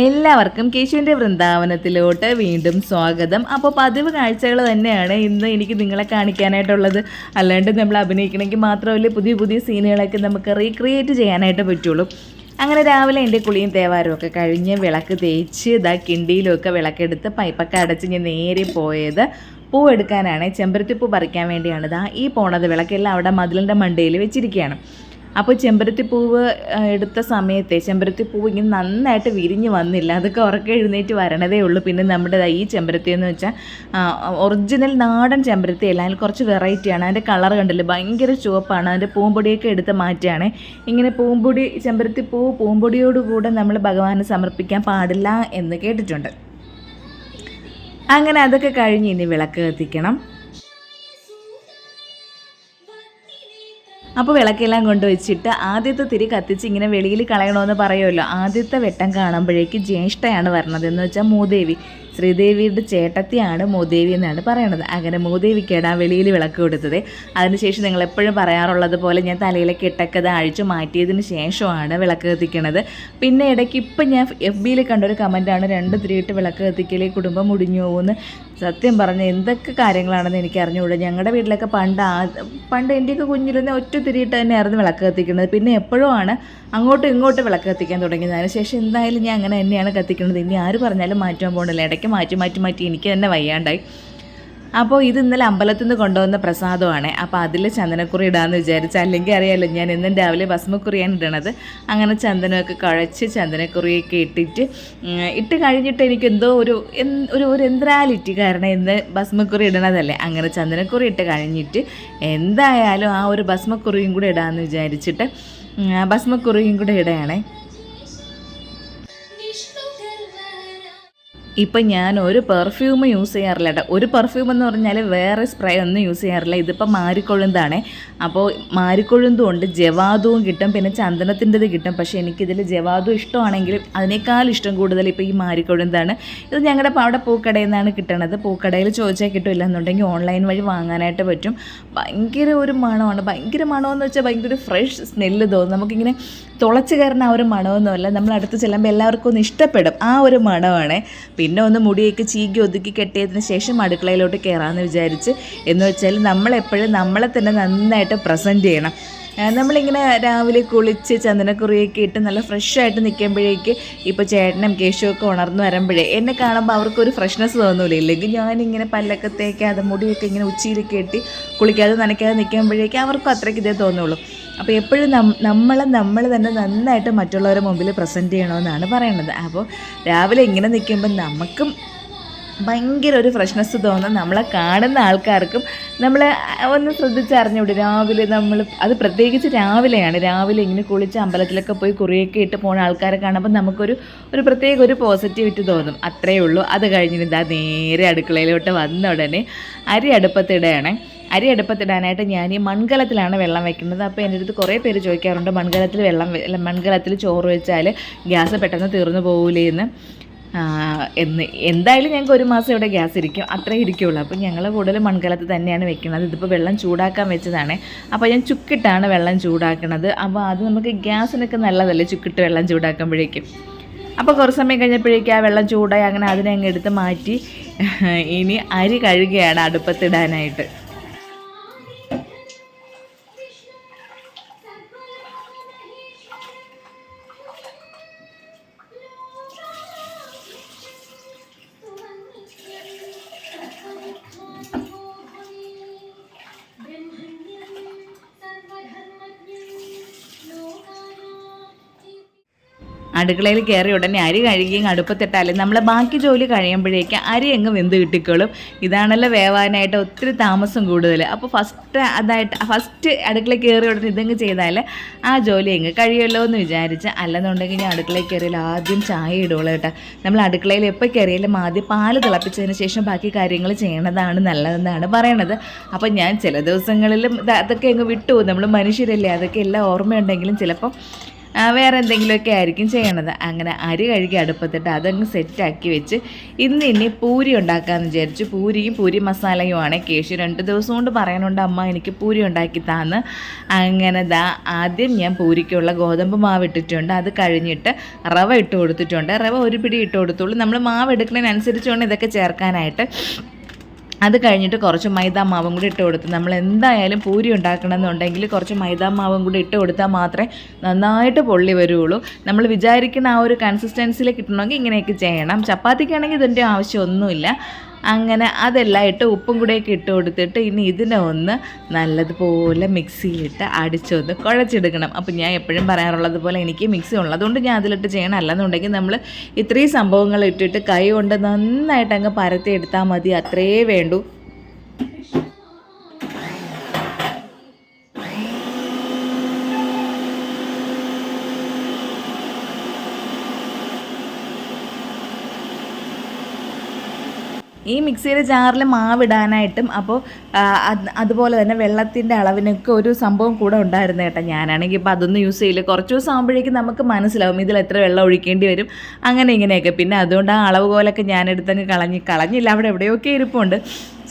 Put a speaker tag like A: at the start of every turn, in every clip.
A: എല്ലാവർക്കും കേശുവിന്റെ വൃന്ദാവനത്തിലോട്ട് വീണ്ടും സ്വാഗതം. അപ്പോൾ പതിവ് കാഴ്ചകൾ തന്നെയാണ് ഇന്ന് എനിക്ക് നിങ്ങളെ കാണിക്കാനായിട്ടുള്ളത്. അല്ലാണ്ട് നമ്മൾ അഭിനയിക്കണമെങ്കിൽ മാത്രമല്ല പുതിയ പുതിയ സീനുകളൊക്കെ നമുക്ക് റീക്രിയേറ്റ് ചെയ്യാനായിട്ട് പറ്റുള്ളൂ. അങ്ങനെ രാവിലെ എന്റെ കുളിയും തേവാരവും ഒക്കെ കഴിഞ്ഞ് വിളക്ക് തേച്ച് ഇതാ കിണ്ടിയിലൊക്കെ വിളക്കെടുത്ത് പൈപ്പൊക്കെ അടച്ച് ഞാൻ നേരെ പോയത്. പൂ എടുക്കാനാണ്. ചെമ്പരത്തിപ്പൂ പറിക്കാൻ വേണ്ടിയാണ്. ഇതാ ഈ പോണത്. വിളക്കെല്ലാം അവിടെ മതിലിന്റെ മണ്ടയിൽ വെച്ചിരിക്കുകയാണ്. അപ്പോൾ ചെമ്പരത്തി പൂവ് എടുത്ത സമയത്തെ ചെമ്പരത്തി പൂവ് ഇങ്ങനെ നന്നായിട്ട് വിരിഞ്ഞ് വന്നില്ല. അതൊക്കെ ഉറക്കെ എഴുന്നേറ്റ് വരണതേ ഉള്ളൂ. പിന്നെ നമ്മുടെ ഈ ചെമ്പരത്തി എന്ന് വെച്ചാൽ ഒറിജിനൽ നാടൻ ചെമ്പരത്തി അല്ല അതിൽ കുറച്ച് വെറൈറ്റിയാണ് അതിന്റെ കളർ കണ്ടില്ല? ഭയങ്കര ചുവപ്പാണ്. അതിന്റെ പൂമ്പൊടിയൊക്കെ എടുത്ത് മാറ്റുകയാണ്. ഇങ്ങനെ പൂമ്പൊടി ചെമ്പരത്തി പൂ പൂമ്പൊടിയോടുകൂടെ നമ്മൾ ഭഗവാന് സമർപ്പിക്കാൻ പാടില്ല എന്ന് കേട്ടിട്ടുണ്ട്. അങ്ങനെ അതൊക്കെ കഴിഞ്ഞ് ഇനി വിളക്ക് കത്തിക്കണം. അപ്പോൾ വിളക്കെല്ലാം കൊണ്ടുവച്ചിട്ട് ആദ്യത്തെ തിരി കത്തിച്ച് ഇങ്ങനെ വെളിയിൽ കളയണമെന്ന് പറയുമല്ലോ. ആദ്യത്തെ വെട്ടം കാണുമ്പോഴേക്ക് ജ്യേഷ്ഠയാണ് വരണത്. എന്ന് വെച്ചാൽ മൂദേവി. ശ്രീദേവിയുടെ ചേട്ടത്തിയാണ് മൂദേവി എന്നാണ് പറയണത്. അങ്ങനെ മൂദേവിക്കാണ് ആ വെളിയിൽ വിളക്ക് കൊടുത്തത്. അതിനുശേഷം നിങ്ങൾ എപ്പോഴും പറയാറുള്ളത് പോലെ ഞാൻ തലയിലെ കെട്ടൊക്കെ അഴിച്ചു മാറ്റിയതിന് ശേഷമാണ് വിളക്ക് കത്തിക്കണത്. പിന്നെ ഇടയ്ക്ക് ഇപ്പം ഞാൻ എഫ് ബിയിൽ കണ്ടൊരു കമന്റാണ് രണ്ട് തിരിയിട്ട് വിളക്ക് കത്തിക്കലേ കുടുംബം മുടിഞ്ഞു പോകുമെന്ന് സത്യം പറഞ്ഞ എന്തൊക്കെ കാര്യങ്ങളാണെന്ന് എനിക്ക് അറിഞ്ഞുകൂടാ. ഞങ്ങളുടെ വീട്ടിലൊക്കെ പണ്ട് പണ്ട് എന്റെയൊക്കെ കുഞ്ഞിരുന്ന ഒറ്റ തിരിയിട്ട് തന്നെയായിരുന്നു വിളക്ക് കത്തിക്കുന്നത്. പിന്നെ എപ്പോഴും ആണ് അങ്ങോട്ടും ഇങ്ങോട്ടും വിളക്ക് കത്തിക്കാൻ തുടങ്ങിയത്. അതിനുശേഷം എന്തായാലും ഞാൻ അങ്ങനെ തന്നെയാണ് കത്തിക്കുന്നത്. ഇനി ആര് പറഞ്ഞാലും മാറ്റാൻ പോകണില്ല ഇടയ്ക്ക് മാറ്റി മാറ്റി മാറ്റി എനിക്ക് തന്നെ വയ്യാണ്ടായി. അപ്പോൾ ഇത് ഇന്നലെ അമ്പലത്തിൽ നിന്ന് കൊണ്ടുവന്ന പ്രസാദമാണ്. അപ്പോൾ അതിൽ ചന്ദനക്കുറി ഇടാമെന്ന് വിചാരിച്ചു അല്ലെങ്കിൽ അറിയാമല്ലോ ഞാൻ ഇന്നും രാവിലെ ഭസ്മക്കുറിയാണ് ഇടണത്. അങ്ങനെ ചന്ദനമൊക്കെ കുഴച്ച് ചന്ദനക്കുറിയൊക്കെ ഇട്ടിട്ട് ഇട്ട് കഴിഞ്ഞിട്ട് എനിക്ക് എന്തോ ഒരു ഒരു ഒരു എന്ത്രാലിറ്റി കാരണം ഇന്ന് ഭസ്മക്കുറി ഇടണതല്ലേ. അങ്ങനെ ചന്ദനക്കുറി ഇട്ട് കഴിഞ്ഞിട്ട് എന്തായാലും ആ ഒരു ഭസ്മക്കുറിയും കൂടെ ഇടാമെന്ന് വിചാരിച്ചിട്ട് ഭസ്മക്കുറിയും കൂടെ ഇടുകയാണേ ഇപ്പം ഞാൻ ഒരു പെർഫ്യൂം യൂസ് ചെയ്യാറില്ല കേട്ടോ ഒരു പെർഫ്യൂം എന്ന് പറഞ്ഞാൽ വേറെ സ്പ്രേ ഒന്നും യൂസ് ചെയ്യാറില്ല. ഇതിപ്പോൾ മാരിക്കൊഴുന്താണ്. അപ്പോൾ മാരിക്കൊഴുന്തും ഉണ്ട് ജവാദുവും കിട്ടും പിന്നെ ചന്ദനത്തിന്റെത് കിട്ടും. പക്ഷേ എനിക്കിതിൽ ജവാദു ഇഷ്ടമാണെങ്കിലും അതിനേക്കാൾ ഇഷ്ടം കൂടുതൽ ഇപ്പോൾ ഈ മാരിക്കൊഴുന്താണ്. ഇത് ഞങ്ങളുടെ അവിടെ പൂക്കടയിൽ നിന്നാണ് കിട്ടണത്. പൂക്കടയിൽ ചോദിച്ചാൽ കിട്ടില്ല എന്നുണ്ടെങ്കിൽ ഓൺലൈൻ വഴി വാങ്ങാനായിട്ട് പറ്റും. ഭയങ്കര ഒരു മണമാണ്. ഭയങ്കര മണമെന്ന് വെച്ചാൽ ഭയങ്കര ഫ്രഷ് സ്മെല്ല് തോന്നും. നമുക്കിങ്ങനെ തുളച്ച് കയറുന്ന ആ ഒരു മണമൊന്നുമല്ല. നമ്മൾ അടുത്ത് ചെല്ലുമ്പോൾ എല്ലാവർക്കും ഒന്ന് ഇഷ്ടപ്പെടും. ആ ഒരു മണമാണ്. പിന്നെ ഒന്ന് മുടിയൊക്കെ ചീകി ഒതുക്കി കെട്ടിയതിന് ശേഷം അടുക്കളയിലോട്ട് കയറാമെന്ന് വിചാരിച്ച് എന്ന് വെച്ചാൽ നമ്മളെപ്പോഴും നമ്മളെ തന്നെ നന്നായിട്ട് പ്രസന്റ് ചെയ്യണം. നമ്മളിങ്ങനെ രാവിലെ കുളിച്ച് ചന്ദനക്കുറിയൊക്കെ ഇട്ട് നല്ല ഫ്രഷ് ആയിട്ട് നിൽക്കുമ്പോഴേക്ക് ഇപ്പോൾ ചേട്ടനും കേശുവൊക്കെ ഉണർന്നു വരുമ്പോഴേ എന്നെ കാണുമ്പോൾ അവർക്കൊരു ഫ്രഷ്നെസ് തോന്നൂല. ഇല്ലെങ്കിൽ ഞാനിങ്ങനെ പല്ലൊക്കെ തേക്കാതെ മുടിയൊക്കെ ഇങ്ങനെ ഉച്ചയിൽ കെട്ടി കുളിക്കാതെ നനയ്ക്കാതെ നിൽക്കുമ്പോഴേക്ക് അവർക്കും അത്രയ്ക്ക് ഇതേ തോന്നുള്ളൂ. അപ്പോൾ എപ്പോഴും നമ്മളെ നമ്മൾ തന്നെ നന്നായിട്ട് മറ്റുള്ളവരുടെ മുമ്പിൽ പ്രസന്റ് ചെയ്യണമെന്നാണ് പറയുന്നത് അപ്പോൾ രാവിലെ ഇങ്ങനെ നിൽക്കുമ്പോൾ നമുക്കും ഭയങ്കര ഒരു ഫ്രഷ്നെസ് തോന്നും. നമ്മളെ കാണുന്ന ആൾക്കാർക്കും നമ്മൾ ഒന്ന് ശ്രദ്ധിച്ചറിഞ്ഞുവിടും രാവിലെ നമ്മൾ അത് പ്രത്യേകിച്ച് രാവിലെയാണ്. രാവിലെ ഇങ്ങനെ കുളിച്ച് അമ്പലത്തിലൊക്കെ പോയി കുറിയൊക്കെ ഇട്ട് പോണ ആൾക്കാരെ കാണുമ്പോൾ നമുക്കൊരു ഒരു പ്രത്യേക ഒരു പോസിറ്റിവിറ്റി തോന്നും. അത്രയേ ഉള്ളൂ. അത് കഴിഞ്ഞിട്ട് ഇതാ നേരെ അടുക്കളയിലോട്ട് വന്ന ഉടനെ അരി അടുപ്പത്തിടുകയാണ് അരി അടുപ്പത്തിടാനായിട്ട് ഞാൻ ഈ മൺകലത്തിലാണ് വെള്ളം വെക്കുന്നത്. അപ്പോൾ എന്റെ അടുത്ത് കുറേ പേര് ചോദിക്കാറുണ്ട് മൺകലത്തിൽ വെള്ളം മൺകലത്തിൽ ചോറ് വെച്ചാൽ ഗ്യാസ് പെട്ടെന്ന് തീർന്നു പോകില്ലേ എന്ന്? എന്ന് എന്തായാലും ഞങ്ങൾക്ക് ഒരു മാസം ഇവിടെ ഗ്യാസ് ഇരിക്കും അത്രേ ഇരിക്കുള്ളൂ. അപ്പോൾ ഞങ്ങൾ കൂടുതൽ മൺകലത്ത് തന്നെയാണ് വെക്കുന്നത്. ഇതിപ്പോൾ വെള്ളം ചൂടാക്കാൻ വെച്ചതാണ്. അപ്പോൾ ഞാൻ ചുക്കിട്ടാണ് വെള്ളം ചൂടാക്കുന്നത്. അപ്പോൾ അത് നമുക്ക് ഗ്യാസിനൊക്കെ നല്ലതല്ലേ ചുക്കിട്ട് വെള്ളം ചൂടാക്കുമ്പോഴേക്കും. അപ്പോൾ കുറച്ച് സമയം കഴിഞ്ഞപ്പോഴേക്കും ആ വെള്ളം ചൂടായി അങ്ങനെ അതിനെ അങ്ങ് എടുത്ത് മാറ്റി. ഇനി അരി കഴുകുകയാണ് അടുപ്പത്തിടാനായിട്ട്. അടുക്കളയിൽ കയറി ഉടനെ അരി കഴുകിയും അടുപ്പത്തിട്ടാലും നമ്മൾ ബാക്കി ജോലി കഴിയുമ്പോഴേക്ക് അരി അങ്ങ് വെന്ത് കിട്ടിക്കോളും. ഇതാണല്ലോ വേവാനായിട്ട് ഒത്തിരി താമസം കൂടുതൽ അപ്പോൾ ഫസ്റ്റ് അതായിട്ട് ഫസ്റ്റ് അടുക്കള കയറി ഉടനെ ഇതങ്ങ് ചെയ്താൽ ആ ജോലി അങ്ങ് കഴിയുമല്ലോ എന്ന് വിചാരിച്ച് അല്ലെന്നുണ്ടെങ്കിൽ ഞാൻ അടുക്കളയിൽ കയറിയാൽ ആദ്യം ചായ ഇടുകയുള്ളൂ കേട്ടോ. നമ്മൾ അടുക്കളയിൽ എപ്പോൾ കയറിയാലും ആദ്യം പാൽ തിളപ്പിച്ചതിന് ശേഷം ബാക്കി കാര്യങ്ങൾ ചെയ്യണതാണ് നല്ലതെന്നാണ് പറയണത്. അപ്പോൾ ഞാൻ ചില ദിവസങ്ങളിലും അതൊക്കെ അങ്ങ് വിട്ടു നമ്മൾ മനുഷ്യരല്ലേ അതൊക്കെ എല്ലാം ഓർമ്മയുണ്ടെങ്കിലും ചിലപ്പം വേറെ എന്തെങ്കിലുമൊക്കെ ആയിരിക്കും ചെയ്യണത്. അങ്ങനെ അരി കഴുകി അടുപ്പത്തിട്ട് അതങ്ങ് സെറ്റാക്കി വെച്ച് ഇന്ന് ഇനി പൂരി ഉണ്ടാക്കാമെന്ന് വിചാരിച്ചു പൂരിയും പൂരി മസാലയുമാണ് കേശു രണ്ട് ദിവസം കൊണ്ട് പറയാനുണ്ട് അമ്മ എനിക്ക് പൂരി ഉണ്ടാക്കി താന്ന്. അങ്ങനെ ദാ ആദ്യം ഞാൻ പൂരിക്കുള്ള ഗോതമ്പ് മാവ് ഇട്ടിട്ടുണ്ട്. അത് കഴിഞ്ഞിട്ട് റവ ഇട്ട് കൊടുത്തിട്ടുണ്ട്. റവ ഒരു പിടി ഇട്ട് കൊടുത്തുള്ളൂ. നമ്മൾ മാവ് എടുക്കുന്നതിനനുസരിച്ചുകൊണ്ട് ഇതൊക്കെ ചേർക്കാനായിട്ട്. അത് കഴിഞ്ഞിട്ട് കുറച്ച് മൈദാ മാവും കൂടി ഇട്ട് കൊടുത്ത് നമ്മൾ എന്തായാലും പൂരി ഉണ്ടാക്കണമെന്നുണ്ടെങ്കിൽ കുറച്ച് മൈദാ മാവും കൂടി ഇട്ട് കൊടുത്താൽ മാത്രമേ നന്നായിട്ട് പൊള്ളി വരുള്ളൂ. നമ്മൾ വിചാരിക്കുന്ന ആ ഒരു കൺസിസ്റ്റൻസിയിൽ കിട്ടണമെങ്കിൽ ഇങ്ങനെയൊക്കെ ചെയ്യണം. ചപ്പാത്തിക്കാണെങ്കിൽ ഇതിന്റെ ആവശ്യമൊന്നുമില്ല. അങ്ങനെ അതെല്ലാം ഇട്ട് ഉപ്പും കൂടെയൊക്കെ ഇട്ട് കൊടുത്തിട്ട് ഇനി ഇതിനെ ഒന്ന് നല്ലതുപോലെ മിക്സിയിലിട്ട് അടിച്ചൊന്ന് കുഴച്ചെടുക്കണം. അപ്പം ഞാൻ എപ്പോഴും പറയാറുള്ളത് പോലെ എനിക്ക് മിക്സി ഉള്ളതുകൊണ്ട് ഞാൻ അതിലിട്ട് ചെയ്യണം. അല്ലെന്നുണ്ടെങ്കിൽ നമ്മൾ ഇത്രയും സംഭവങ്ങൾ ഇട്ടിട്ട് കൈ കൊണ്ട് നന്നായിട്ട് അങ്ങ് പരത്തി എടുത്താൽ മതി. അത്രേ വേണ്ടൂ. ഈ മിക്സിയുടെ ജാറിൽ മാവിടാനായിട്ടും അപ്പോൾ അത് അതുപോലെ തന്നെ വെള്ളത്തിന്റെ അളവിനൊക്കെ ഒരു സംഭവം കൂടെ ഉണ്ടായിരുന്നു കേട്ടോ ഞാനാണെങ്കിൽ ഇപ്പോൾ അതൊന്നും യൂസ് ചെയ്യില്ല. കുറച്ച് ദിവസം ആകുമ്പോഴേക്കും നമുക്ക് മനസ്സിലാവും ഇതിൽ എത്ര വെള്ളം ഒഴിക്കേണ്ടി വരും. അങ്ങനെ ഇങ്ങനെയൊക്കെ. പിന്നെ അതുകൊണ്ട് ആ അളവ് പോലൊക്കെ ഞാനെടുത്തങ്ങ് കളഞ്ഞ് കളഞ്ഞില്ല. അവിടെ എവിടെയൊക്കെ ഇരിപ്പുണ്ട്.